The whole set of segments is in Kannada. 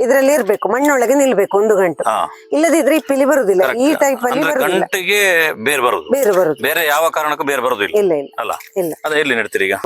ಇದ್ರಲ್ಲಿ ಇರ್ಬೇಕು ಮಣ್ಣೊಳಗೆ ನಿಲ್ಬೇಕು ಒಂದು ಗಂಟು. ಹಾ. ಇಲ್ಲದಿದ್ರೆ ಈ ಪಿಲಿ ಬರುದಿಲ್ಲ. ಈ ಟೈಪ್ ಅಲ್ಲಿ ಅಂದ್ರೆ ಬರುದಿಲ್ಲ. ಗಂಟಿಗೆ ಬೇರ್ ಬರುದು. ಬೇರೆ ಬರುದು. ಬೇರೆ ಯಾವ ಕಾರಣಕ್ಕೂ ಬೇರೆ ಬರುದಿಲ್ಲ. ಇಲ್ಲ ಇಲ್ಲ. ಅಲ್ಲ? ಇಲ್ಲ. ಅದ ಎಲ್ಲಿ ನೆಡ್ತೀರಿ ಈಗ?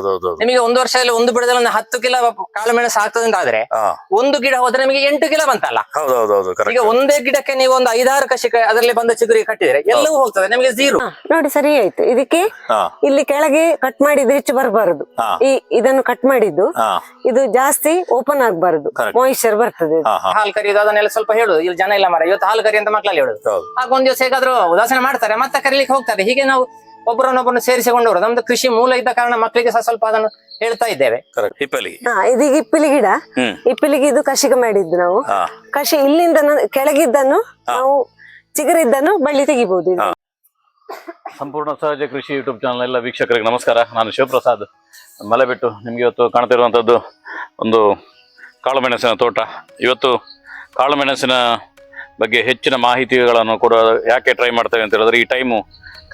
ನಿಮಗೆ ಒಂದು ವರ್ಷದಲ್ಲಿ ಒಂದು ಬಿಡದಲ್ಲಿ ಒಂದು ಹತ್ತು ಕಿಲೋ ಕಾಳು ಮೆಣಸು ಆಗ್ತದೆ ಅಂತ ಆದ್ರೆ ಹಾ. ಒಂದು ಗಿಡ ಹೋದ್ರೆ ನಿಮಗೆ ಎಂಟು ಕಿಲೋ ಬಂತಲ್ಲ? ಹೌದೌದೌದು ಈಗ ಕರೆಕ್ಟ್ ಒಂದೇ ಗಿಡಕ್ಕೆ ನೀವು ಒಂದು ಐದಾರು ಕಷಿ ಅದರಲ್ಲಿ ಬಂದ ಚಿಗುರಿ ಕಟ್ಟಿದ್ರೆ ಎಲ್ಲವೂ ಹೋಗ್ತದೆ ನಿಮಗೆ ಜೀರೋ ಹಾ, ನೋಡಿ ಸರಿ ಆಯ್ತು. ಇದಕ್ಕೆ ಹಾ. ಇಲ್ಲಿ ಕೆಳಗೆ ಕಟ್ ಮಾಡಿದ್ದು ಹೆಚ್ಚು ಬರಬಾರದು. ಹಾ. ಈ ಇದನ್ನು ಕಟ್ ಮಾಡಿದ್ದು ಹಾ. ಇದು ಜಾಸ್ತಿ ಓಪನ್ ಆಗಬಾರದು. Correct. ಮಾಯಿಶ್ಚರ್ ಬರ್ತದೆ ಹಾಲು ಕರಿಯೋದು ಅದನ್ನೆಲ್ಲ ಸ್ವಲ್ಪ ಹೇಳುದು. ಇಲ್ಲಿ ಜನ ಇಲ್ಲ ಮಾರ ಇವತ್ತು ಹಾಲು ಕರಿ ಅಂತ ಮಕ್ಕಳಲ್ಲಿ ಹೇಳುದು. ಆಗ ಒಂದ್ ದಿವಸ ಹೇಗಾದ್ರೂ ಉದಾಸೀನ ಮಾಡ್ತಾರೆ. ಮತ್ತೆ ಕರೀಲಿಕ್ಕೆ ಹೋಗ್ತಾರೆ. ಹೀಗೆ ನಾವು ಒಬ್ಬರನ್ನೊಬ್ಬರನ್ನು ಸೇರಿಸಿಕೊಂಡು ಬರೋದು ನಮ್ದು ಕೃಷಿ ಮೂಲ ಇದ್ದ ಕಾರಣ ಮಕ್ಕಳಿಗೆ ಸಹ ಸ್ವಲ್ಪ ಅದನ್ನು ಹೇಳ್ತಾ ಇದ್ದೇವೆ. ಕರೆಕ್ಟ್ ಹಿಪ್ಪಲಿ. ಹಾ ಇದೀಗ ಇಪ್ಪಿಲಿ ಗಿಡ. ಇಪ್ಪಿಲಿ ಇಪ್ಪಿಲಿಗೆ ಇದು ಕಷಿಗೆ ಮಾಡಿದ್ದು ನಾವು. ಕಷಿ ಇಲ್ಲಿಂದ ಕೆಳಗಿದ್ದನ್ನು ನಾವು ಚಿಗುರಿದ್ದನ್ನು ಬಳ್ಳಿ ತೆಗಿಬಹುದು ಇದು. ಸಂಪೂರ್ಣ ಸಹಜ ಕೃಷಿ ಯೂಟ್ಯೂಬ್ ಚಾನಲ್ ಎಲ್ಲ ವೀಕ್ಷಕರಿಗೆ ನಮಸ್ಕಾರ. ನಾನು ಶಿವಪ್ರಸಾದ್ ಮಲೆಬಿಟ್ಟು. ಬಿಟ್ಟು ನಿಮಗೆ ಇವತ್ತು ಕಾಣ್ತಿರುವಂತದ್ದು ಒಂದು ಕಾಳುಮೆಣಸಿನ ತೋಟ. ಇವತ್ತು ಕಾಳುಮೆಣಸಿನ ಬಗ್ಗೆ ಹೆಚ್ಚಿನ ಮಾಹಿತಿಗಳನ್ನು ಕೂಡ ಯಾಕೆ ಟ್ರೈ ಮಾಡ್ತೇವೆ ಅಂತ ಹೇಳಿದ್ರೆ, ಈ ಟೈಮು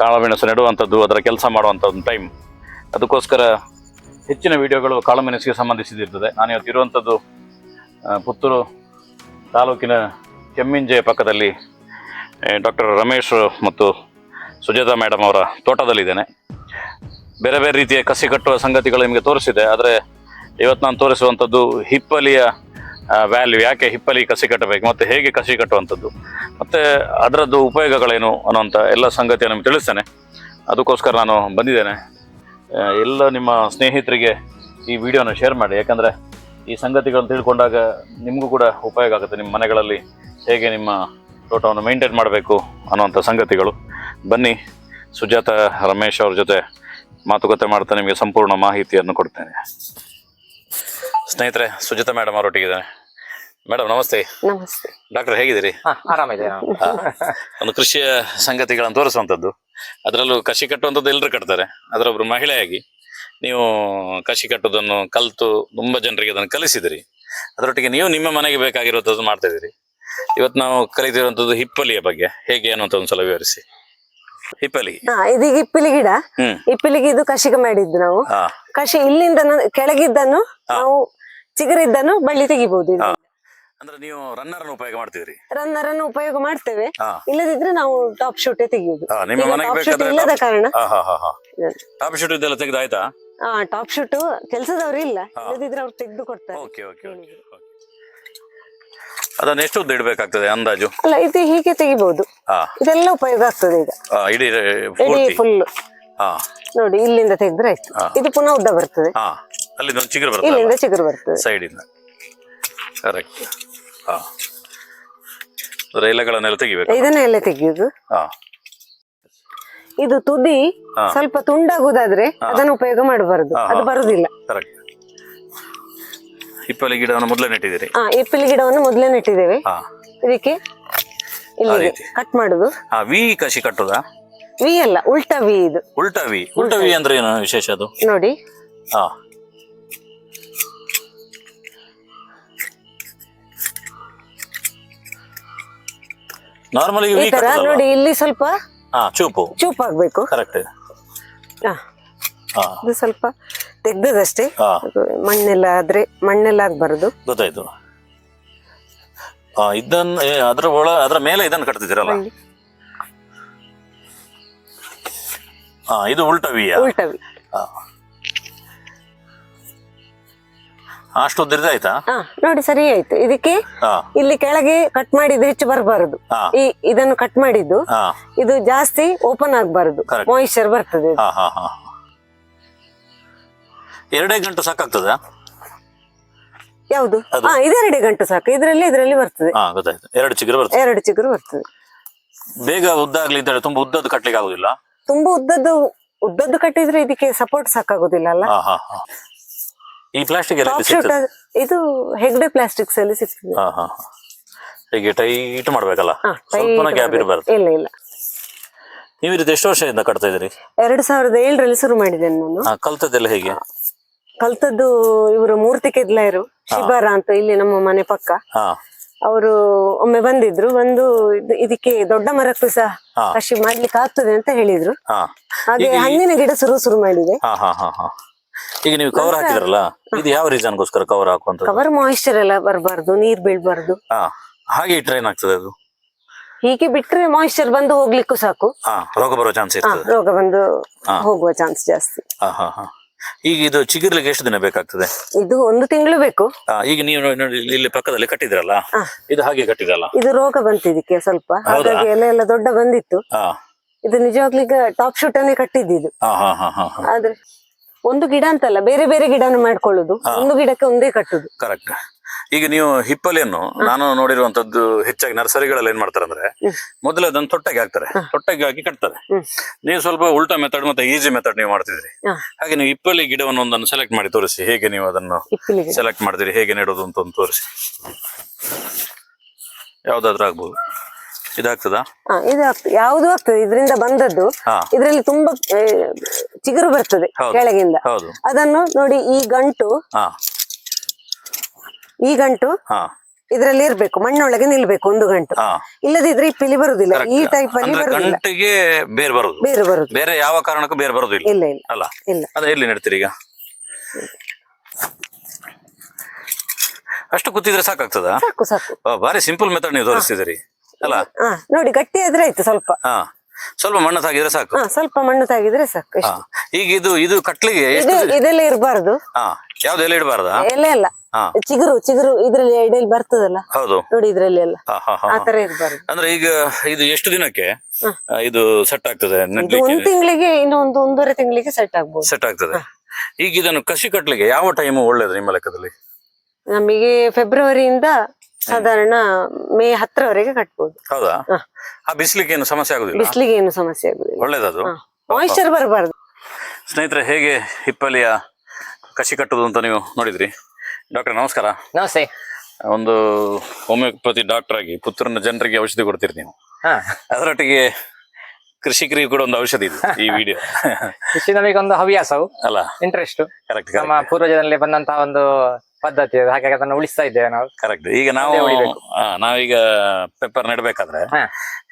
ಕಾಳುಮೆಣಸು ನೆಡುವಂಥದ್ದು ಅದರ ಕೆಲಸ ಮಾಡುವಂಥದ್ದು ಟೈಮ್ ಅದಕ್ಕೋಸ್ಕರ ಹೆಚ್ಚಿನ ವಿಡಿಯೋಗಳು ಕಾಳುಮೆಣಸಿಗೆ ಸಂಬಂಧಿಸಿದಿರ್ತದೆ. ನಾನು ಇವತ್ತು ಇರುವಂಥದ್ದು ಪುತ್ತೂರು ತಾಲೂಕಿನ ಕೆಮ್ಮಿಂಜೆಯ ಪಕ್ಕದಲ್ಲಿ ಡಾಕ್ಟರ್ ರಮೇಶ್ ಮತ್ತು ಸುಜಾತಾ ಮೇಡಮ್ ಅವರ ತೋಟದಲ್ಲಿದ್ದೇನೆ. ಬೇರೆ ಬೇರೆ ರೀತಿಯ ಕಸಿ ಕಟ್ಟುವ ಸಂಗತಿಗಳು ನಿಮಗೆ ತೋರಿಸಿದೆ, ಆದರೆ ಇವತ್ತು ನಾನು ತೋರಿಸುವಂಥದ್ದು ಹಿಪ್ಪಲಿಯ ವ್ಯಾಲ್ಯೂ ಯಾಕೆ ಹಿಪ್ಪಲಿ ಕಸಿ ಕಟ್ಟಬೇಕು, ಮತ್ತು ಹೇಗೆ ಕಸಿ ಕಟ್ಟುವಂಥದ್ದು, ಮತ್ತು ಅದರದ್ದು ಉಪಯೋಗಗಳೇನು ಅನ್ನುವಂಥ ಎಲ್ಲ ಸಂಗತಿಯನ್ನು ನಿಮಗೆ ತಿಳಿಸ್ತೇನೆ. ಅದಕ್ಕೋಸ್ಕರ ನಾನು ಬಂದಿದ್ದೇನೆ. ಎಲ್ಲ ನಿಮ್ಮ ಸ್ನೇಹಿತರಿಗೆ ಈ ವಿಡಿಯೋನ ಶೇರ್ ಮಾಡಿ, ಯಾಕಂದರೆ ಈ ಸಂಗತಿಗಳನ್ನು ತಿಳ್ಕೊಂಡಾಗ ನಿಮಗೂ ಕೂಡ ಉಪಯೋಗ ಆಗುತ್ತೆ, ನಿಮ್ಮ ಮನೆಗಳಲ್ಲಿ ಹೇಗೆ ನಿಮ್ಮ ತೋಟವನ್ನು ಮೇಂಟೈನ್ ಮಾಡಬೇಕು ಅನ್ನುವಂಥ ಸಂಗತಿಗಳು. ಬನ್ನಿ, ಸುಜಾತ ರಮೇಶ್ ಅವ್ರ ಜೊತೆ ಮಾತುಕತೆ ಮಾಡ್ತಾ ನಿಮಗೆ ಸಂಪೂರ್ಣ ಮಾಹಿತಿಯನ್ನು ಕೊಡ್ತೇನೆ. ಸ್ನೇಹಿತರೆ ಸುಜಿತಾ ಮೇಡಮ್ ಅವರೊಟ್ಟಿಗಿದ್ದಾರೆ. ಮೇಡಮ್ ನಮಸ್ತೆ. ನಮಸ್ತೆ. ಡಾಕ್ಟರ್ ಹೇಗಿದ್ದೀರಿ? ಆರಾಮಿದೆ. ಒಂದು ಕೃಷಿಯ ಸಂಗತಿಗಳನ್ನು ತೋರಿಸುವಂಥದ್ದು. ಅದರಲ್ಲೂ ಕಸಿ ಕಟ್ಟುವಂಥದ್ದು ಎಲ್ಲರೂ ಕಟ್ತಾರೆ. ಅದರೊಬ್ಬರು ಮಹಿಳೆಯಾಗಿ ನೀವು ಕಸಿ ಕಟ್ಟೋದನ್ನು ಕಲಿತು ತುಂಬ ಜನರಿಗೆ ಅದನ್ನು ಕಲಿಸಿದಿರಿ. ಅದರೊಟ್ಟಿಗೆ ನೀವು ನಿಮ್ಮ ಮನೆಗೆ ಬೇಕಾಗಿರುವಂಥದ್ದು ಮಾಡ್ತಾ ಇದ್ದೀರಿ. ಇವತ್ತು ನಾವು ಕಲಿತಿರುವಂಥದ್ದು ಹಿಪ್ಪಲಿಯ ಬಗ್ಗೆ. ಹೇಗೆ ಅನ್ನುವಂಥ ಒಂದು ಸಲ ವಿವರಿಸಿ. ಇದೀಗ ಇಪ್ಪಿಲಿ ಗಿಡ. ಇಪ್ಪಿಲಿಗೆ ಇದು ಕಷಿಗೆ ಮಾಡಿದ್ದು ನಾವು. ಕಷಿ ಇಲ್ಲಿಂದ ಕೆಳಗಿದ್ದನ್ನು ನಾವು ಚಿಗುರಿದ್ದನ್ನು ಬಳ್ಳಿ ತೆಗಿಬಹುದು. ಅಂದ್ರೆ ನೀವು ರನ್ನರ್ ಉಪಯೋಗ ಮಾಡ್ತಿದ್ರಿ ರನ್ನರ್ ಅನ್ನು ಉಪಯೋಗ ಮಾಡ್ತೇವೆ. ಇಲ್ಲದಿದ್ರೆ ನಾವು ಟಾಪ್ ಶೂಟ್ ಬೇಕಾದ್ರೆ ಇಲ್ಲದ ಕಾರಣ. ಟಾಪ್ ಶೂಟ್ ಇದೆಲ್ಲ ತೆಗೆದಾಯ್ತಾ ಟಾಪ್ ಶೂಟ್ ಕೆಲಸದವ್ರು ಇಲ್ಲ. ಇಲ್ಲದಿದ್ರೆ ಅವ್ರು ತೆಗೆದು ಕೊಡ್ತಾರೆ. ಓಕೆ ಓಕೆ ಓಕೆ ಅದನ್ನ ಎಷ್ಟು ಉದ್ದ ಇಡಬೇಕಾಗ್ತದೆ ಅಂದಾಜು? ಅಲ್ಲ ಇದು ಹೀಗೆ ತೆಗಿಬಹುದು ಇದೆಲ್ಲ ಉಪಯೋಗ ಆಗ್ತದೆ ಈಗ. ಆ, ಇಡೀ ಇಡೀ ಫುಲ್ ನೋಡಿ ಇಲ್ಲಿಂದ ತೆಗೆದ್ರೆ ಆಯ್ತು. ಇದು ಪುನಃ ಉದ್ದ ಬರ್ತದೆ. ಹಾ. ಅಲ್ಲಿ ಒಂದು ಚಿಗುರು ಬರ್ತದೆ ಇಲ್ಲಿಂದ ಚಿಗುರು ಬರ್ತದೆ. ಸೈಡ್ ಇಂದ ಕರೆಕ್ಟ್ ಹಾ ಎಲೆಗಳನ್ನೆಲ್ಲ ತೆಗಿಬೇಕು ಇದನ್ನ ಎಲ್ಲ ತೆಗಿಯುದು. ಇದು ತುದಿ. ಸ್ವಲ್ಪ ತುಂಡಾಗುದಾದ್ರೆ ಅದನ್ನು ಉಪಯೋಗ ಮಾಡಬಾರದು. ಅದು. ಬರುದಿಲ್ಲ. ಕರೆಕ್ಟ್ ಹಿಪ್ಪಲಿ ಗಿಡವನ್ನು ಮೊದಲೇ ನೆಟ್ಟಿದ್ದೀರಿ? ಹಾ ಇಪ್ಪಲಿ ಗಿಡವನ್ನು ಮೊದಲೇ ನೆಟ್ಟಿದ್ದೇವೆ. ಇದಕ್ಕೆ ಇಲ್ಲಿಗೆ ಕಟ್ ಮಾಡುದು. ಹಾ ವಿ ಕಸಿ ಕಟ್ಟುದ? ವಿ ಅಲ್ಲ ಉಲ್ಟಾ ವಿ ಇದು. ಉಲ್ಟಾ ವಿ ಉಲ್ಟಾ ವಿ ಅಂದ್ರೆ ಏನು ವಿಶೇಷ ಅದು? ನೋಡಿ. ಹಾ ನಾರ್ಮಲಿ ಈ ತರ ನೋಡಿ ಇಲ್ಲಿ ಸ್ವಲ್ಪ ಹಾ ಚೂಪು. ಚೂಪಾಗ್ಬೇಕು. ಕರೆಕ್ಟ್ ಹಾ, ಹಾ ಇದು ಸ್ವಲ್ಪ ತೆಗ್ದದಷ್ಟೇ. ಮಣ್ಣೆಲ್ಲ ಆದ್ರೆ ಮಣ್ಣೆಲ್ಲ ಆಗ್ಬಾರ್ದು. ಗೊತ್ತಾಯ್ತು. ಹಾ ಇದನ್ನ ಏ, ಅದ್ರ ಒಳ ಅದ್ರ ಮೇಲೆ ಇದನ್ನ ಕಟ್ತಿದ್ದೀರಲ್ಲ? ಬಳ್ಳಿ. ಹಾ ಇದು ಉಲ್ಟವಿಯ? ಉಲ್ಟಾ ವಿ ಹಾ ಅಷ್ಟು ಉದ್ದಿರ್ದ ಆಯ್ತಾ? ಹಾ ನೋಡಿ ಸರಿ ಆಯ್ತು. ಇದಕ್ಕೆ ಹಾ ಇಲ್ಲಿ ಕೆಳಗೆ ಕಟ್ ಮಾಡಿದ್ದು ಹೆಚ್ಚು ಬರಬಾರದು. ಹಾ ಈ ಇದನ್ನು ಕಟ್ ಮಾಡಿದ್ದು ಹಾ ಇದು ಜಾಸ್ತಿ ಓಪನ್ ಆಗಬಾರದು. Correct. ಮಾಯಿಶ್ಚರ್ ಬರ್ತದೆ. ಇದು. ಹಾ ಹಾ ಹಾ ಎರಡೇ ಗಂಟೆ ಸಾಕಾಗ್ತದ? ಯಾವುದು? ಹಾ ಇದೆರಡು ಗಂಟು ಸಾಕು. ಇದರಲ್ಲಿ ಇದರಲ್ಲಿ ಬರ್ತದೆ. ಹಾ ಗೊತ್ತಾಯ್ತು. ಎರಡು ಚಿಗುರು ಬರ್ತದೆ. ಎರಡು ಚಿಗುರು ಬರ್ತದೆ. ಬೇಗ ಉದ್ದ ಆಗ್ಲಿ ಅಂತ ಹೇಳಿ ತುಂಬಾ ಉದ್ದದ್ದು ಕಟ್ಲಿಕ್ಕೆ ಆಗುದಿಲ್ಲ? ತುಂಬಾ ಉದ್ದದ್ದು ಉದ್ದದ್ದು ಕಟ್ಟಿದ್ರೆ ಇದಕ್ಕೆ ಸಪೋರ್ಟ್ ಸಾಕಾಗುದಿಲ್ಲ ಅಲ್ಲ? ಹಾ ಹಾ ಹಾ. ಈ ಪ್ಲಾಸ್ಟಿಕ್ ಎಲ್ಲ ಸಿಗ್ತದೆ? ಇದು ಹೆಗ್ಡೆ ಪ್ಲಾಸ್ಟಿಕ್ಸ್ ಅಲ್ಲಿ ಸಿಗ್ತದೆ. ಹಾ ಹಾ ಹಾ. ಹೀಗೆ ಟೈಟ್ ಮಾಡ್ಬೇಕಲ್ಲ? ಹಾ, tight ಗ್ಯಾಪ್. ಇರಬಾರ್ದು. ಇಲ್ಲ ಇಲ್ಲ. ನೀವು ಇದು ಎಷ್ಟು ವರ್ಷದಿಂದ ಕಟ್ತಾ ಇದ್ದೀರಿ? ಎರಡ್ ಸಾವಿರದ ಏಳರಲ್ಲಿ ಶುರು ಮಾಡಿದ್ದೇನೆ ನಾನು. ಹಾ ಕಲ್ತದ್ದೆಲ್ಲ ಹೇಗೆ? ಕಲ್ತದ್ದು ಇವರು ಮೂರ್ತಿ ಕೆದ್ಲಾಯರು ಶಿಬಾರ ಅಂತ ಇಲ್ಲಿ ನಮ್ಮ ಮನೆ ಪಕ್ಕ. ಅವರು ಒಮ್ಮೆ ಬಂದಿದ್ರು ಬಂದು ಇದು- ಇದಕ್ಕೆ ದೊಡ್ಡ ಮರಕ್ಕೂ ಸಹ. ಕೃಷಿ ಮಾಡ್ಲಿಕ್ಕೆ ಆಗ್ತದೆ ಅಂತ ಹೇಳಿದ್ರು. ಹಾಗೆ ಹಣ್ಣಿನ ಗಿಡ ಶುರು ಶುರು ಮಾಡಿದೆ. ಈಗ ನೀವು ಕವರ್ ಹಾಕಿದ್ರಲ್ಲ ಇದು ಯಾವ ರೀಸನ್ ಗೋಸ್ಕರ ಕವರ್ ಹಾಕುವಂತ ಕವರ್ ಮಾಯಿಶ್ಚರ್ ಎಲ್ಲ ಬರಬಾರ್ದು ನೀರ್ ಬೀಳ್ಬಾರ್ದು. ಹಾಗೆ ಇಟ್ರೆ ಏನಾಗ್ತದೆ ಅದು? ಹೀಗೆ ಬಿಟ್ರೆ ಮಾಯಿಶ್ಚರ್ ಬಂದು ಹೋಗ್ಲಿಕ್ಕೂ ಸಾಕು. ರೋಗ ಬರೋ ಚಾನ್ಸ್ ರೋಗ ಬಂದು ಹೋಗುವ ಚಾನ್ಸ್ ಜಾಸ್ತಿ. ಹಾ ಹಾ ಹಾ. ಈಗ ಇದು ಚಿಗುರ್ಲಿಕ್ಕೆ ಎಷ್ಟು ದಿನ ಬೇಕಾಗ್ತದೆ? ಇದು ಒಂದು ತಿಂಗಳು ಬೇಕು. ಆ, ಈಗ ನೀವು ನೋಡಿ- ನೋಡಿ ಇಲ್ಲಿ ಪಕ್ಕದಲ್ಲಿ ಕಟ್ಟಿದ್ರಲ್ಲ. ಇದು ಹಾಗೆ ಕಟ್ಟಿದ್ರಲ್ಲ? ಇದು ರೋಗ ಬಂತು ಇದಕ್ಕೆ ಸ್ವಲ್ಪ. ಹಾಗಾಗಿ ಎಲೆ ಎಲ್ಲ ದೊಡ್ಡ ಬಂದಿತ್ತು. ಹಾ ಇದು ನಿಜವಾಗ್ಲೂ ಈಗ ಟಾಪ್ ಶೂಟ್ ಅನ್ನೇ ಕಟ್ಟಿದ್ದು ಹಾ ಹಾ ಹಾ ಹಾ ಹಾ. ಆದ್ರೆ ಒಂದು ಗಿಡ ಅಂತಲ್ಲ ಬೇರೆ ಬೇರೆ ಗಿಡನ ಮಾಡ್ಕೊಳ್ಳುದು. ಒಂದು ಗಿಡಕ್ಕೆ ಒಂದೇ ಕಟ್ಟುದು. ಕರೆಕ್ಟ್ ಈಗ ನೀವು ಹಿಪ್ಪಲಿಯನ್ನು ನಾನು ನೋಡಿರುವಂತದ್ದು ಹೆಚ್ಚಾಗಿ ನರ್ಸರಿಗಳಲ್ಲಿ ಏನ್ ಮಾಡ್ತಾರೆ ಅಂದ್ರೆ ಮೊದಲು ಅದನ್ನು ತೊಟ್ಟೆಗೆ ಹಾಕ್ತಾರೆ. ತೊಟ್ಟಾಗಿ ಹಾಕಿ ಕಟ್ತಾರೆ. ನೀವು ಸ್ವಲ್ಪ ಉಲ್ಟಾ ಮೆಥಡ್ ಮತ್ತೆ ಈಜಿ ಮೆಥಡ್ ನೀವು ಮಾಡ್ತಿದ್ರಿ ಹಾಗೆ ನೀವು ಹಿಪ್ಪಲಿ ಗಿಡವನ್ನು ಒಂದನ್ನು ಸೆಲೆಕ್ಟ್ ಮಾಡಿ ತೋರಿಸಿ. ಹೇಗೆ ನೀವು ಅದನ್ನು ಸೆಲೆಕ್ಟ್ ಮಾಡಿದಿರಿ ಹೇಗೆ ನೆಡೋದು ಅಂತ ಒಂದು ತೋರಿಸಿ. ಯಾವ್ದಾದ್ರು ಆಗ್ಬೋದು. ಇದಾಗ್ತದಾ ಇದು ಯಾವುದು ಆಗ್ತದೆ? ಇದರಿಂದ ಬಂದದ್ದು ಇದರಲ್ಲಿ ತುಂಬಾ ಚಿಗುರು ಬರ್ತದೆ. ಕೆಳಗಿಂದ. ಹೌದು. ಅದನ್ನು ನೋಡಿ ಈ ಗಂಟು ಹಾ. ಈ ಗಂಟು ಹಾ. ಇದರಲ್ಲಿ ಇರ್ಬೇಕು ಮಣ್ಣೊಳಗೆ ನಿಲ್ಬೇಕು ಒಂದು ಗಂಟು. ಇಲ್ಲದಿದ್ರೆ ಈ ಪಿಲಿ ಬರುದಿಲ್ಲ ಈ ಟೈಪ್ ಅಲ್ಲಿ ಬರುದಿಲ್ಲ. ಗಂಟಿಗೆ ಬೇರೆ ಬರುದು. ಬೇರೆ ಬರುದು. ಬೇರೆ ಯಾವ ಕಾರಣಕ್ಕೂ ಬೇರೆ ಬರುದಿಲ್ಲ ಇಲ್ಲ. ಇಲ್ಲ ಅಲ್ಲ? ಇಲ್ಲ. ಅದ ಎಲ್ಲಿ ನೆಡ್ತೀರಿ ಈಗ? ಅಷ್ಟು ಕೂತಿದ್ರೆ ಸಾಕಾಗ್ತದ? ಸಾಕು ಸಾಕು. ಬಾರಿ ಸಿಂಪಲ್ ಮೆಥಡ್ ನೀವು ತೋರಿಸ್ತಿದ್ರಿ ಅಲ್ಲ? ನೋಡಿ ಗಟ್ಟಿ ಆದ್ರೆ ಆಯ್ತು ಸ್ವಲ್ಪ. ಹಾ. ಸ್ವಲ್ಪ ಮಣ್ಣು ತಾಗಿದ್ರೆ ಸಾಕು. ಹಾ ಸ್ವಲ್ಪ ಮಣ್ಣು ತಾಗಿದ್ರೆ ಸಾಕು ಹಾ ಇಷ್ಟು. ಈಗ ಇದು ಇದು ಕಟ್ಲಿಗೆ ಇದು ಇದೆಲ್ಲ ಇರಬಾರ್ದು. ಹಾ ಯಾವ್ದು ಎಲೆ ಇಡಬಾರ್ದಾ? ಎಲೆ ಅಲ್ಲ ಹಾ. ಚಿಗುರು ಚಿಗುರು ಇದ್ರಲ್ಲಿ ಎಡೆಯಲ್ಲಿ ಬರ್ತದಲ್ಲ? ಹೌದು. ನೋಡಿ ಇದ್ರಲ್ಲಿ ಎಲ್ಲ. ಹಾ ಹಾ ಹಾ ಆ. ತರ ಇರಬಾರ್ದು. ಅಂದ್ರೆ ಈಗ ಇದು ಎಷ್ಟು ದಿನಕ್ಕೆ. ಆ, ಇದು ಸೆಟ್ ಆಗ್ತದೆ ಇದು ನೆಡ್ಲಿಕ್ಕೆ? ಒಂದ್ ತಿಂಗಳಿಗೆ ಇನ್ನು ಒಂದು ಒಂದೂವರೆ ತಿಂಗಳಿಗೆ ಸೆಟ್ ಆಗ್ಬೋದು. ಸೆಟ್ ಆಗ್ತದೆ. ಈಗ ಇದನ್ನು ಕಸಿ ಕಟ್ಲಿಗೆ ಯಾವ ಟೈಮ್ ಒಳ್ಳೇದು ನಿಮ್ಮ ಲೆಕ್ಕದಲ್ಲಿ? ನಮಗೆ ಫೆಬ್ರವರಿಯಿಂದ ಸಾಧಾರಣ ಮೇ ಹತ್ತರವರೆಗೆ ಕಟ್ಬೋದು. ಹೌದಾ. ಆ ಬಿಸ್ಲಿಕ್ಕೆ ಏನು ಸಮಸ್ಯೆ ಆಗುದಿಲ್ಲ? ಬಿಸಿಲಿಗೆ ಏನು ಸಮಸ್ಯೆ ಆಗುದಿಲ್ಲ. ಒಳ್ಳೇದದು? ಮಾಯಿಶ್ಚರ್ ಬರಬಾರ್ದು. ಸ್ನೇಹಿತರೆ ಹೇಗೆ ಹಿಪ್ಪಲಿಯ ಕಸಿ ಕಟ್ಟುದು ಅಂತ ನೀವು ನೋಡಿದ್ರಿ? ಡಾಕ್ಟರ್ ನಮಸ್ಕಾರ. ನಮಸ್ತೆ. ಒಂದು ಹೋಮಿಯೋಪತಿ ಡಾಕ್ಟರ್ ಆಗಿ ಪುತ್ರನ ಜನರಿಗೆ ಔಷಧಿ ಕೊಡ್ತೀರಿ ನೀವು. ಅದರೊಟ್ಟಿಗೆ ಕೃಷಿಕರಿಗೆ ಕೂಡ ಒಂದು ಔಷಧಿ ಇದೆ ಈ ವಿಡಿಯೋ ಕೃಷಿ ನಮಗೊಂದು ಹವ್ಯಾಸವು. ಅಲ್ಲ. ಇಂಟ್ರೆಸ್ಟ್ ಕರೆಕ್ಟ್ ನಮ್ಮ ಪೂರ್ವಜದಲ್ಲಿ ಬಂದಂತಹ ಒಂದು ಪದ್ಧತಿ ಅದು ಹಾಗಾಗಿ ಅದನ್ನು ಉಳಿಸ್ತಾ ಇದ್ದೇವೆ ನಾವು. ಕರೆಕ್ಟ್ ಈಗ ನಾವು ಅದೇ ಉಳಿಬೇಕು. ಆ, ನಾವೀಗ ಪೆಪ್ಪರ್ ನೆಡ್ಬೇಕಾದ್ರೆ ಹಾ.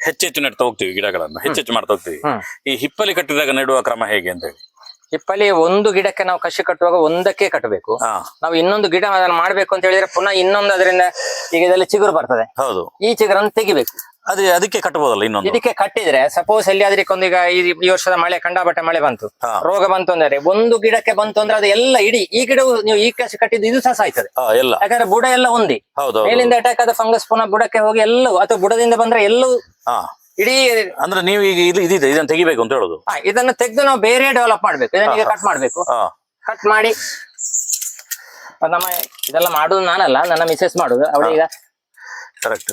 ಹೆಚ್ಚೆಚ್ಚು ನೆಡ್ತಾ ಹೋಗ್ತೀವಿ ಗಿಡಗಳನ್ನು ಹೆಚ್ಚೆಚ್ಚು ಮಾಡ್ತಾ ಹೋಗ್ತೀವಿ. ಹ್ಮ್. ಈ ಹಿಪ್ಪಲಿ ಕಟ್ಟಿದಾಗ ನೆಡುವ ಕ್ರಮ ಹೇಗೆ ಅಂತ ಹೇಳಿ. ಹಿಪ್ಪಲಿ ಒಂದು ಗಿಡಕ್ಕೆ ನಾವು ಕಸಿ ಕಟ್ಟುವಾಗ ಒಂದಕ್ಕೆ ಕಟ್ಟಬೇಕು. ಹಾ. ನಾವು ಇನ್ನೊಂದು ಗಿಡ ಅದನ್ನ ಮಾಡ್ಬೇಕು ಅಂತ ಹೇಳಿದ್ರೆ ಪುನಃ ಇನ್ನೊಂದು ಅದರಿಂದ ಈಗ ಇದರಲ್ಲಿ ಚಿಗುರು ಬರ್ತದೆ. ಹೌದು. ಈ ಚಿಗುರನ್ನು ತೆಗಿಬೇಕು. ಅದೇ ಅದಕ್ಕೆ ಕಟ್ಟಬಹುದಲ್ಲ ಇನ್ನೊಂದು? ಇದಕ್ಕೆ ಕಟ್ಟಿದ್ರೆ ಸಪೋಸ್ ಎಲ್ಲಿ ಅದಕ್ಕೆ ಒಂದೀಗ ಈ ಈ ವರ್ಷದ ಮಳೆ ಕಂಡಾಬಟ್ಟೆ ಮಳೆ ಬಂತು. ಹಾ. ರೋಗ ಬಂತು ಅಂದ್ರೆ ಒಂದು ಗಿಡಕ್ಕೆ ಬಂತು ಅಂದ್ರೆ ಅದು ಎಲ್ಲ ಇಡೀ ಈ ಗಿಡವು ನೀವು ಈ ಕಸ ಕಟ್ಟಿದ್ದು ಇದು ಸಹ ಸಾಯ್ತದೆ. ಎಲ್ಲ. ಯಾಕಂದ್ರೆ ಬುಡ ಎಲ್ಲ ಒಂದೇ. ಹೌದು ಹೌದು. ಮೇಲಿಂದ ಅಟ್ಯಾಕ್ ಆದ ಫಂಗಸ್ ಪುನಃ ಬುಡಕ್ಕೆ ಹೋಗಿ ಎಲ್ಲವೂ ಅಥವಾ ಬುಡದಿಂದ ಬಂದ್ರೆ ಎಲ್ಲವೂ ಹಾ. ಇಡೀ ಅಂದ್ರೆ ನೀವು ಈಗ ಇದು ಇದಿದೆ ಇದನ್ನ ತೆಗಿಬೇಕು ಅಂತ ಹೇಳುದು? ಆ, ಇದನ್ನು ತೆಗೆದು ನಾವು ಬೇರೆ ಡೆವಲಪ್ ಮಾಡ್ಬೇಕು. ಇದನ್ನ ಈಗ ಕಟ್ ಮಾಡ್ಬೇಕು. ಹಾ. ಕಟ್ ಮಾಡಿ. ನಮ್ಮ ಇದೆಲ್ಲ ಮಾಡುದು ನಾನಲ್ಲ ನನ್ನ ಮಿಸೆಸ್ ಮಾಡುದು. ಈಗ ಕರೆಕ್ಟ್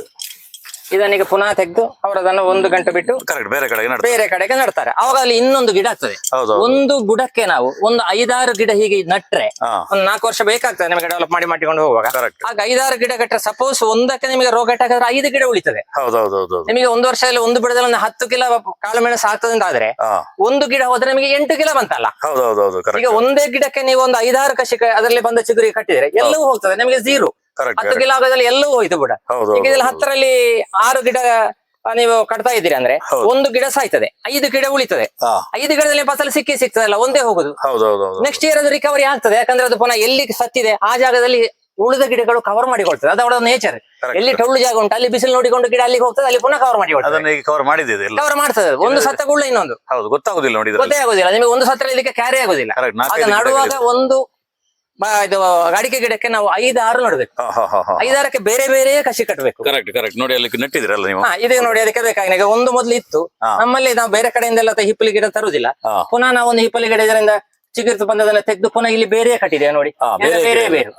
ಇದನ್ನೀಗ ಪುನಃ ತೆಗೆದು ಅವರು ಅದನ್ನು ಒಂದು ಗಂಟೆ ಬಿಟ್ಟು ಕರೆಕ್ಟ್ ಬೇರೆ ಕಡೆಗೆ ನಡ್ತಾರೆ. ಬೇರೆ ಕಡೆಗೆ ನಡ್ತಾರೆ. ಅವಾಗ ಅಲ್ಲಿ ಇನ್ನೊಂದು ಗಿಡ ಆಗ್ತದೆ. ಹೌದು ಹೌದು. ಒಂದು ಬುಡಕ್ಕೆ ನಾವು ಒಂದು ಐದಾರು ಗಿಡ ಹೀಗೆ ನಟ್ರೆ ಹಾ. ಒಂದು ನಾಲ್ಕು ವರ್ಷ ಬೇಕಾಗ್ತದೆ ನಿಮಗೆ ಡೆವಲಪ್ ಮಾಡಿ ಮಾಡಿಕೊಂಡು ಹೋಗುವಾಗ. ಆಗ ಐದಾರು ಗಿಡ ಕಟ್ಟರೆ ಸಪೋಸ್ ಒಂದಕ್ಕೆ ನಿಮಗೆ ರೋಗ ಅಟ್ಯಾಕ್ ಆದ್ರೆ ಐದು ಗಿಡ ಉಳಿತದೆ. ಹೌದು ಹೌದು ಹೌದು ಹೌದು. ನಿಮಗೆ ಒಂದು ವರ್ಷದಲ್ಲಿ ಒಂದು ಬಿಡದಲ್ಲಿ ಒಂದು ಹತ್ತು ಕಿಲೋ ಕಾಳು ಮೆಣಸು ಆಗ್ತದೆ ಅಂತ ಆದ್ರೆ ಹಾ. ಒಂದು ಗಿಡ ಹೋದ್ರೆ ನಿಮಗೆ ಎಂಟು ಕಿಲೋ ಬಂತಲ್ಲ. ಹೌದು ಈಗ ಕರೆಕ್ಟ್ ಒಂದೇ ಗಿಡಕ್ಕೆ ನೀವು ಒಂದು ಐದಾರು ಕಸಿ ಅದರಲ್ಲಿ ಬಂದ ಚಿಗುರಿ ಕಟ್ಟಿದ್ರೆ ಎಲ್ಲವೂ ಹೋಗ್ತದೆ ನಿಮಗೆ ಝೀರೋ ಹತ್ತು ಕಿಲೋ ಆಗೋದ್ರಲ್ಲಿ ಎಲ್ಲವೂ ಹೋಯ್ತು ಬಿಡ. ಹೌದು ಈಗ ಹೌದು ಇದ್ರಲ್ಲಿ ಹತ್ತರಲ್ಲಿ ಆರು ಗಿಡ ಆ, ನೀವು ಕಟ್ತಾ ಇದ್ದೀರಿ ಅಂದ್ರೆ ಒಂದು ಗಿಡ ಸಾಯ್ತದೆ. ಐದು ಗಿಡ ಉಳಿತದೆ. ಹಾ. ಐದು ಗಿಡದಲ್ಲಿ ಫಸಲು ಸಿಕ್ಕಿ ಸಿಗ್ತದಲ್ಲ ಒಂದೇ ಹೋಗುದು. ಹೌದು ಹೌದು ಹೌದು ನೆಕ್ಸ್ಟ್ ಇಯರ್ ಅದು ರಿಕವರಿ ಆಗ್ತದೆ. ಯಾಕಂದ್ರೆ ಅದು ಪುನಃ ಎಲ್ಲಿ ಸತ್ತಿದೆ ಆ ಜಾಗದಲ್ಲಿ ಉಳಿದ ಗಿಡಗಳು ಕವರ್ ಮಾಡಿಕೊಳ್ತದೆ. ಅದು ಅವರ ನೇಚರ್ Correct. ಎಲ್ಲಿ ಟೊಳ್ಳು ಜಾಗ ಉಂಟು ಅಲ್ಲಿ ಬಿಸಿಲು ನೋಡಿಕೊಂಡು ಗಿಡ ಅಲ್ಲಿಗೆ ಹೋಗ್ತದೆ ಅಲ್ಲಿ ಪುನಃ ಕವರ್ ಮಾಡಿಕೊಳ್ತದೆ. ಅದನ್ನ ಈಗ ಕವರ್ ಮಾಡಿದ್ದೆ ಎಲ್ಲ. ಕವರ್ ಮಾಡ್ತದೆ. ಅದು. ಒಂದು ಸತ್ತ ಗುಳ್ಳ ಇನ್ನೊಂದು. ಹೌದು ಗೊತ್ತಾಗುದಿಲ್ಲ ನೋಡಿ ಗೊತ್ತೇ ಆಗುದಿಲ್ಲ. ನಿಮಗೆ ಒಂದು ಸತ್ತ ಇದಕ್ಕೆ ಕ್ಯಾರಿ ಆಗುದಿಲ್ಲ. ಆಗ ನಡುವಾಗ ಒಂದು ಇದು ಅಡಿಕೆ ಗಿಡಕ್ಕೆ ನಾವು ಐದು ಆರು ನೋಡ್ಬೇಕು ಐದಾರಕ್ಕೆ ಬೇರೆ ಬೇರೆ ಕಸಿ ಕಟ್ಟಬೇಕು ಕರೆಕ್ಟ್ ಕರೆಕ್ಟ್ ನೋಡಿ ಅಲ್ಲಿ ನೆಟ್ಟಿದ್ರಲ್ಲ ನೀವು? ಹಾ ನೋಡಿ ಅದಕ್ಕೆ ಬೇಕಾಗಿ ಈಗ ಒಂದು ಮೊದಲು ಇತ್ತು. ನಮ್ಮಲ್ಲಿ ನಾವು ಬೇರೆ ಕಡೆಯಿಂದೆಲ್ಲ ಹಿಪ್ಪಲಿ ಗಿಡ ತರುವುದಿಲ್ಲ. ಹಾ. ಪುನಃ ನಾವು ಒಂದು ಹಿಪ್ಪಲಿ ಗಿಡ ಇದರಿಂದ ಚಿಗುರ್ತು ಬಂದದನ್ನ ತೆಗೆದು ಪುನಃ ಇಲ್ಲಿ ಬೇರೆ ಕಟ್ಟಿದೆ ನೋಡಿ. ಬೇರೆ ಬೇರೆ.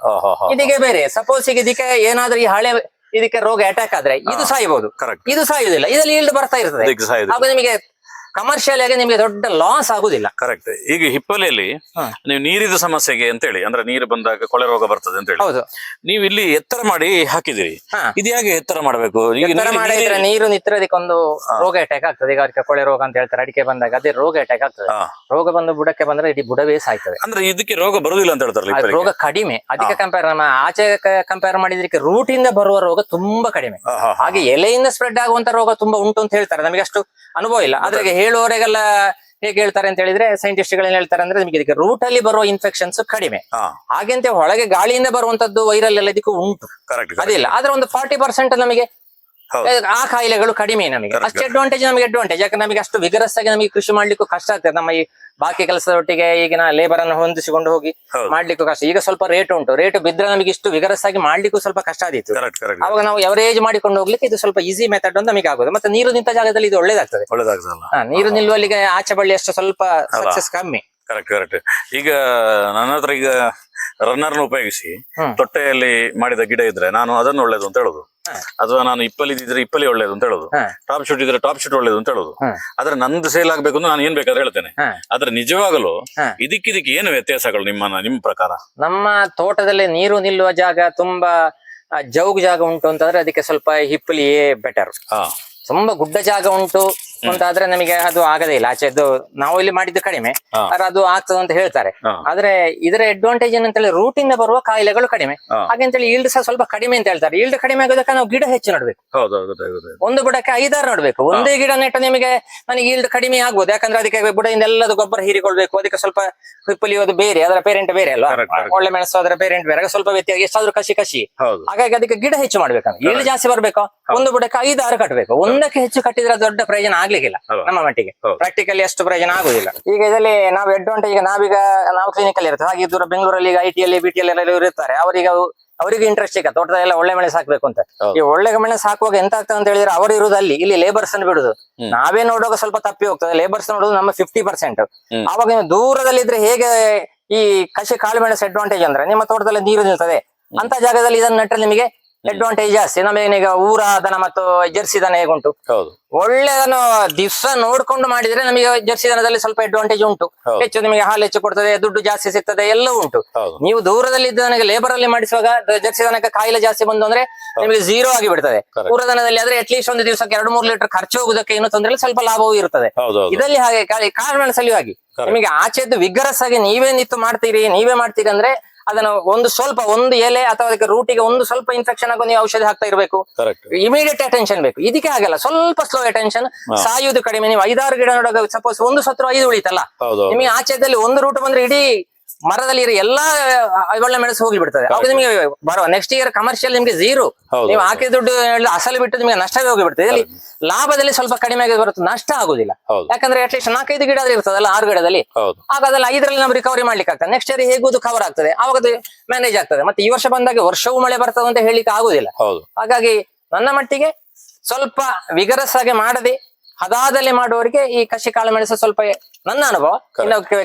ಇದಕ್ಕೆ ಬೇರೆ. ಸಪೋಸ್ ಈಗ ಇದಕ್ಕೆ ಏನಾದ್ರೂ ಈ ಹಳೆ ಇದಕ್ಕೆ ರೋಗ ಅಟ್ಯಾಕ್ ಆದ್ರೆ ಇದು ಸಾಯಬಹುದು ಇದು ಸಾಯುವುದಿಲ್ಲ. ಇದರಲ್ಲಿ ಈಲ್ಡ್ ಬರ್ತಾ ಇರ್ತದೆ. ಇದಕ್ಕೆ ಹಾಗೂ ನಿಮಗೆ ಕಮರ್ಷಿಯಲ್ ಆಗಿ ನಿಮಗೆ ದೊಡ್ಡ ಲಾಸ್ ಆಗುದಿಲ್ಲ. ಕರೆಕ್ಟ್ ಈಗ ಹಿಪ್ಪಲೆಯಲ್ಲಿ ನೀವು ನೀರಿದ ಸಮಸ್ಯೆಗೆ ಅಂತ ಹೇಳಿ ಅಂದ್ರೆ ನೀರು ಬಂದಾಗ ಕೊಳೆ ರೋಗ ಬರ್ತದೆ ಅಂತ ಹೇಳಿ ಹೌದು. ನೀವು ಇಲ್ಲಿ ಎತ್ತರ ಮಾಡಿ ಹಾಕಿದಿರಿ. ಇದು ಹೇಗೆ ಎತ್ತರ ಮಾಡಬೇಕು? ಎತ್ತರ ನೀರು- ಮಾಡಿದ್ರೆ ನೀರು ಒಂದು ರೋಗ ಅಟ್ಯಾಕ್ ಆಗ್ತದೆ. ಈಗ ಅದಕ್ಕೆ ಕೊಳೆ ರೋಗ ಅಂತ ಹೇಳ್ತಾರೆ. ಅಡಿಕೆ ಬಂದಾಗ ಅದೇ ರೋಗ ಅಟ್ಯಾಕ್ ಆಗ್ತದೆ. ರೋಗ ಬಂದು ಬುಡಕ್ಕೆ ಬಂದ್ರೆ ಇಡೀ ಬುಡವೇ ಸಾಯ್ತದೆ. ಅಂದ್ರೆ ಇದಕ್ಕೆ ರೋಗ ಬರುದಿಲ್ಲ ಅಂತ ಹೇಳ್ತಾರೆ ರೋಗ ಕಡಿಮೆ. ಅದಕ್ಕೆ ಕಂಪೇರ್ ನಮ್ಮ ಆಚೆ ಕಂಪೇರ್ ಮಾಡಿದ್ರೆ ರೂಟ್ ಇಂದ ಬರುವ ರೋಗ ತುಂಬಾ ಕಡಿಮೆ. ಹಾಗೆ ಎಲೆಯಿಂದ ಸ್ಪ್ರೆಡ್ ಆಗುವಂತ ರೋಗ ತುಂಬಾ ಉಂಟು ಅಂತ ಹೇಳ್ತಾರೆ. ನಮಗೆ ಅಷ್ಟು ಅನುಭವ ಇಲ್ಲ. ಅದ್ರಾಗೆ ಹೇಳುವವರೆಗೆಲ್ಲ ಹೇಗೆ ಹೇಳ್ತಾರೆ ಅಂತ ಹೇಳಿದ್ರೆ ಸೈಂಟಿಸ್ಟ್ಗಳು ಏನ್ ಹೇಳ್ತಾರೆ ಅಂದ್ರೆ ನಿಮಗೆ ಇದಕ್ಕೆ ರೂಟ್ ಅಲ್ಲಿ ಬರುವ ಇನ್ಫೆಕ್ಷನ್ಸ್ ಕಡಿಮೆ. ಹಾಗೆಂತ ಒಳಗೆ ಗಾಳಿಯಿಂದ ಬರುವಂತದ್ದು ವೈರಲ್ ಎಲ್ಲ ಇದಕ್ಕೂ ಉಂಟು. ಅದಿಲ್ಲ. ಆದ್ರೆ ಒಂದು ಫಾರ್ಟಿ ಪರ್ಸೆಂಟ್ ನಮಗೆ. ಆ ಕಾಯಿಲೆಗಳು ಕಡಿಮೆ ನಮಗೆ. ಅಷ್ಟು ಅಡ್ವಾಂಟೇಜ್ ನಮಗೆ ಅಡ್ವಾಂಟೇಜ್ ಯಾಕಂದ್ರೆ ನಮಗೆ ಅಷ್ಟು ವಿಗರಸ್ ಆಗಿ ನಮಗೆ ಕೃಷಿ ಮಾಡ್ಲಿಕ್ಕೂ ಕಷ್ಟ ಆಗ್ತದೆ. ನಮ್ಮ ಈ ಬಾಕಿ ಕೆಲಸದೊಟ್ಟಿಗೆ ಈಗಿನ ಲೇಬರ್ ಅನ್ನು ಹೊಂದಿಸಿಕೊಂಡು ಹೋಗಿ. ಮಾಡ್ಲಿಕ್ಕೂ ಕಷ್ಟ. ಈಗ ಸ್ವಲ್ಪ ರೇಟ್ ಉಂಟು. ರೇಟ್ ಬಿದ್ರೆ ನಮಗೆ ಇಷ್ಟು ವಿಗರಸ್ ಆಗಿ ಮಾಡ್ಲಿಕ್ಕೂ ಸ್ವಲ್ಪ ಕಷ್ಟ ಆದಿತ್ತು ಅವಾಗ ನಾವು ಎವರೇಜ್ ಮಾಡಿಕೊಂಡು ಹೋಗ್ಲಿಕ್ಕೆ ಇದು ಸ್ವಲ್ಪ ಈಸಿ ಮೆಥಡ್ ಅಂತ ನಮಗೆ ಆಗುದು. ಮತ್ತೆ ನೀರು ನಿಂತ ಜಾಗದಲ್ಲಿ ಇದು ಒಳ್ಳೇದಾಗ್ತದೆ. ನೀರು ನಿಲ್ಲುವಲ್ಲಿಗೆ ಆಚೆ ಬಳ್ಳಿ ಅಷ್ಟು ಸ್ವಲ್ಪ ಸಕ್ಸಸ್ ಕಮ್ಮಿ. ಕರೆಕ್ಟ್ ಕರೆಕ್ಟ್ ಈಗ ನನ್ನ ಹತ್ರ ಈಗ ರನ್ನರ್ನ ಉಪಯೋಗಿಸಿ. ತೊಟ್ಟೆಯಲ್ಲಿ ಮಾಡಿದ ಗಿಡ ಇದ್ರೆ ನಾನು ಅದನ್ನು ಒಳ್ಳೇದು ಅಂತ ಹೇಳುದು. ಅಥವಾ ನಾನು ಇಪ್ಪಲಿ ಇದ್ರೆ ಇಪ್ಪಲಿ ಒಳ್ಳೇದು ಅಂತ ಹೇಳುದು. ಟಾಪ್ ಶೂಟ್ ಇದ್ರೆ ಟಾಪ್ ಶೂಟ್ ಒಳ್ಳೇದು ಅಂತ ಹೇಳುದು. ಆದ್ರೆ ನಂದು ಸೇಲ್ ಆಗ್ಬೇಕು ಅಂತ ನಾನು ಏನ್ ಬೇಕಾದ್ರೆ ಹೇಳ್ತೇನೆ. ಆದ್ರೆ ನಿಜವಾಗಲೂ. ಇದಕ್ಕಿದಕ್ಕೆ ಏನು ವ್ಯತ್ಯಾಸಗಳು ನಿಮ್ಮ ನಿಮ್ಮ ಪ್ರಕಾರ? ನಮ್ಮ ತೋಟದಲ್ಲಿ ನೀರು ನಿಲ್ಲುವ ಜಾಗ ತುಂಬಾ ಜೌಗ್ ಜಾಗ ಉಂಟು ಅಂತಂದ್ರೆ ಅದಕ್ಕೆ ಸ್ವಲ್ಪ ಹಿಪ್ಪಲಿಯೇ ಬೆಟರ್ ತುಂಬಾ ಗುಡ್ಡ ಜಾಗ ಉಂಟು. ಅಂತಾದ್ರೆ ನಮಗೆ ಅದು ಆಗದೇ ಇಲ್ಲ. ಆಚೆದ್ದು ನಾವು ಇಲ್ಲಿ ಮಾಡಿದ್ದು ಕಡಿಮೆ. ಆದ್ರೆ ಅದು ಆಗ್ತದೆ ಅಂತ ಹೇಳ್ತಾರೆ. ಆದ್ರೆ ಇದರ ಅಡ್ವಾಂಟೇಜ್ ಏನಂತೇಳಿ ರೂಟ್ ಇಂದ ಬರುವ ಕಾಯಿಲೆಗಳು ಕಡಿಮೆ. ಹಾಗೆಂತೇಳಿ ಈಲ್ಡ್ ಸಹ ಸ್ವಲ್ಪ ಕಡಿಮೆ ಅಂತ ಹೇಳ್ತಾರೆ. ಈಲ್ಡ್ ಕಡಿಮೆ ಆಗೋದಕ್ಕೆ ನಾವು ಗಿಡ ಹೆಚ್ಚು ನೋಡ್ಬೇಕು. ಒಂದು ಬುಡಕ್ಕೆ ಐದಾರು ನೋಡ್ಬೇಕು. ಒಂದೇ ಗಿಡ ನೆಟ್ಟು ನಿಮಗೆ ನನಗೆ ಈಲ್ಡ್ ಕಡಿಮೆ ಆಗ್ಬೋದು. ಯಾಕಂದ್ರೆ ಅದಕ್ಕೆ ಬುಡದಿಂದ ಎಲ್ಲದು ಗೊಬ್ಬರ ಹೀರಿಕೊಳ್ಬೇಕು. ಅದಕ್ಕೆ ಸ್ವಲ್ಪ ಹಿಪ್ಪಲಿಯೋದು ಬೇರೆ ಅದರ ಪೇರೆಂಟ್ ಬೇರೆ ಅಲ್ವಾ. ಒಳ್ಳೆ ಮೆಣಸು ಅದರ ಪೇರೆಂಟ್ ಬೇರೆ. ಸ್ವಲ್ಪ ವ್ಯತ್ಯಾಸ ಎಷ್ಟಾದ್ರೂ ಕಸಿ ಕಸಿ. ಹಾಗಾಗಿ ಅದಕ್ಕೆ ಗಿಡ ಹೆಚ್ಚು ಮಾಡ್ಬೇಕು. ಈಲ್ಡ್ ಜಾಸ್ತಿ ಬರಬೇಕು? ಒಂದು ಬುಡಕ್ಕೆ ಐದಾರು ಕಟ್ಟಬೇಕು. ಒಂದಕ್ಕೆ ಹೆಚ್ಚು ಕಟ್ಟಿದ್ರೆ ದೊಡ್ಡ ಪ್ರಯೋಜನ ಆಗ್ಲಿಕ್ಕಿಲ್ಲ. ನಮ್ಮ ಮಟ್ಟಿಗೆ. ಪ್ರಾಕ್ಟಿಕಲಿ ಅಷ್ಟು ಪ್ರಯೋಜನ ಆಗುದಿಲ್ಲ. ಈಗ ಇದರಲ್ಲಿ ನಾವು ಅಡ್ವಾಂಟೇಜ್ ಈಗ ನಾವೀಗ ನಾವು ಕ್ಲಿನಿಕ್ ಅಲ್ಲಿ ಇರ್ತೇವೆ. ಹಾಗೆ ದೂರ ಬೆಂಗಳೂರಲ್ಲಿ ಈಗ ಐ ಟಿ ಅಲ್ಲಿ ಬಿ ಟಿ ಎಲ್ಲ ಇರ್ತಾರೆ. ಅವರಿಗೆ ಅವು- ಅವರಿಗೆ ಇಂಟ್ರೆಸ್ಟ್ ಈಗ ತೋಟದಲ್ಲ ಒಳ್ಳೆ ಮೆಣಸು ಸಾಕ್ಬೇಕು ಅಂತ. ಈ ಒಳ್ಳೆ ಮೆಣಸು ಹಾಕುವಾಗ ಎಂತ ಆಗ್ತದೆ ಅಂತ ಹೇಳಿದ್ರೆ ಅವರು ಇರುವುದು ಅಲ್ಲಿ ಇಲ್ಲಿ ಲೇಬರ್ಸ್ ಅನ್ನು ಬಿಡುದು. ನಾವೇ ನೋಡುವಾಗ ಸ್ವಲ್ಪ ತಪ್ಪಿ ಹೋಗ್ತದೆ. ಲೇಬರ್ಸ್ ನೋಡುದು ನಮ್ಮ ಫಿಫ್ಟಿ ಪರ್ಸೆಂಟ್. ಅವಾಗ ನೀವು ದೂರದಲ್ಲಿದ್ರೆ ಹೇಗೆ ಈ ಕಸಿ ಕಾಳು ಮೆಣಸು ಅಡ್ವಾಂಟೇಜ್ ಅಂದ್ರೆ ನಿಮ್ಮ ತೋಟದಲ್ಲಿ ನೀರು ನಿಲ್ತದೆ. ಅಂತ ಜಾಗದಲ್ಲಿ ಇದನ್ನ ನೆಟ್ಟರೆ ನಿಮಗೆ ಅಡ್ವಾಂಟೇಜ್ ಜಾಸ್ತಿ. ನಮಗೀಗ ಊರ ದನ ಮತ್ತು ಜರ್ಸಿ ದನ ಹೇಗುಂಟು? ಹೌದು. ಒಳ್ಳೆದನ್ನು ದಿವಸ ನೋಡ್ಕೊಂಡು ಮಾಡಿದ್ರೆ ನಮಗೆ ಜರ್ಸಿ ದನದಲ್ಲಿ ಸ್ವಲ್ಪ ಅಡ್ವಾಂಟೇಜ್ ಉಂಟು. ಹೆಚ್ಚು ನಿಮಗೆ ಹಾಲು ಹೆಚ್ಚು ಕೊಡ್ತದೆ ದುಡ್ಡು ಜಾಸ್ತಿ ಸಿಗ್ತದೆ ಎಲ್ಲ ಉಂಟು. ನೀವು ದೂರದಲ್ಲಿ ಇದ್ದ ನನಗೆ ಲೇಬರ್ ಅಲ್ಲಿ ಮಾಡಿಸುವಾಗ ಜರ್ಸಿ ದನಕ್ಕೆ ಕಾಯಿಲೆ ಜಾಸ್ತಿ ಬಂದು ಅಂದ್ರೆ ನಿಮಗೆ ಝೀರೋ ಆಗಿ ಬಿಡ್ತದೆ. ಊರ ದನದಲ್ಲಿ ಆದ್ರೆ ಅಟ್ಲೀಸ್ಟ್ ಒಂದು ದಿವಸಕ್ಕೆ ಎರಡು ಮೂರು ಲೀಟರ್ ಖರ್ಚು ಹೋಗುದಕ್ಕೆ ಏನು ತೊಂದರೆ ಸ್ವಲ್ಪ ಲಾಭವೂ ಇರ್ತದೆ. ಇದರಲ್ಲಿ ಹಾಗೆ ಕಾಳಿ ಮೆಣಸಲ್ಲಿ ಹಾಗೆ ನಿಮಗೆ ಆಚೆದ್ದು ವಿಗ್ರಸ್ ಆಗಿ ನೀವೇ ನಿಂತು ಮಾಡ್ತೀರಿ ನೀವೇ ಮಾಡ್ತೀರಿ ಅಂದ್ರೆ ಅದನ್ನು ಒಂದು ಸ್ವಲ್ಪ ಒಂದು ಎಲೆ ಅಥವಾ ಅದಕ್ಕೆ ರೂಟಿಗೆ ಒಂದು ಸ್ವಲ್ಪ ಇನ್ಫೆಕ್ಷನ್ ಆಗೋ ನೀವು ಔಷಧಿ ಹಾಕ್ತಾ ಇರಬೇಕು. ಇಮಿಡಿಯೇಟ್ ಅಟೆನ್ಷನ್ ಬೇಕು. ಇದಕ್ಕೆ ಆಗಲ್ಲ. ಸ್ವಲ್ಪ ಸ್ಲೋ ಅಟೆನ್ಷನ್. ಸಾಯುವುದು ಕಡಿಮೆ. ನೀವು ಐದಾರು ಗಿಡ ನೋಡುವಾಗ ಸಪೋಸ್ ಒಂದು ಸತ್ರ ಐದು ಉಳಿತಲ್ಲ? ನಿಮಗೆ ಆಚೆದಲ್ಲಿ ಒಂದು ರೂಟ್ ಬಂದ್ರೆ ಇಡೀ ಮರದಲ್ಲಿ ಇರೋ ಎಲ್ಲಾ ಒಳ್ಳೆ ಮೆಣಸು ಹೋಗಿಬಿಡ್ತದೆ ಅವಾಗ ನಿಮಗೆ ಬರುವ ನೆಕ್ಸ್ಟ್ ಇಯರ್ ಕಮರ್ಷಿಯಲ್ ನಿಮಗೆ ಝೀರೋ ನೀವು. ಹಾಕಿದ ದುಡ್ಡು ಅಸಲು ಬಿಟ್ಟು ನಿಮಗೆ ನಷ್ಟವೇ ಹೋಗಿ ಬಿಡ್ತದೆ ಇಲ್ಲಿ ಲಾಭದಲ್ಲಿ ಸ್ವಲ್ಪ ಕಡಿಮೆ ಆಗಿ ಬರುತ್ತೆ ನಷ್ಟ ಆಗುದಿಲ್ಲ. ಯಾಕಂದ್ರೆ ಅಟ್ಲೀಸ್ಟ್ ನಾಲ್ಕೈದು ಗಿಡ ಇರ್ತದಲ್ಲ ಆರು ಗಿಡದಲ್ಲಿ. ಆಗ ಐದರಲ್ಲಿ ನಾವು ರಿಕವರಿ ಮಾಡ್ಲಿಕ್ಕೆ ಆಗ್ತದೆ. ನೆಕ್ಸ್ಟ್ ಇಯರ್ ಹೇಗೂ ಕವರ್ ಆಗ್ತದೆ. ಅವಾಗ ಮ್ಯಾನೇಜ್ ಆಗ್ತದೆ. ಮತ್ತೆ ಈ ವರ್ಷ ಬಂದಾಗ ವರ್ಷವೂ ಮಳೆ ಬರ್ತದೆ ಅಂತ ಹೇಳಿಕ್ಕೆ ಆಗುದಿಲ್ಲ ಹಾಗಾಗಿ ನನ್ನ ಮಟ್ಟಿಗೆ ಸ್ವಲ್ಪ ವಿಗರಸ್ ಆಗಿ ಮಾಡದೆ ಹದಾದಲ್ಲಿ ಮಾಡುವವರಿಗೆ ಈ ಕಸಿ ಕಾಳು ಮೆಣಸು ಸ್ವಲ್ಪ ನನ್ನ ಅನುಭವ.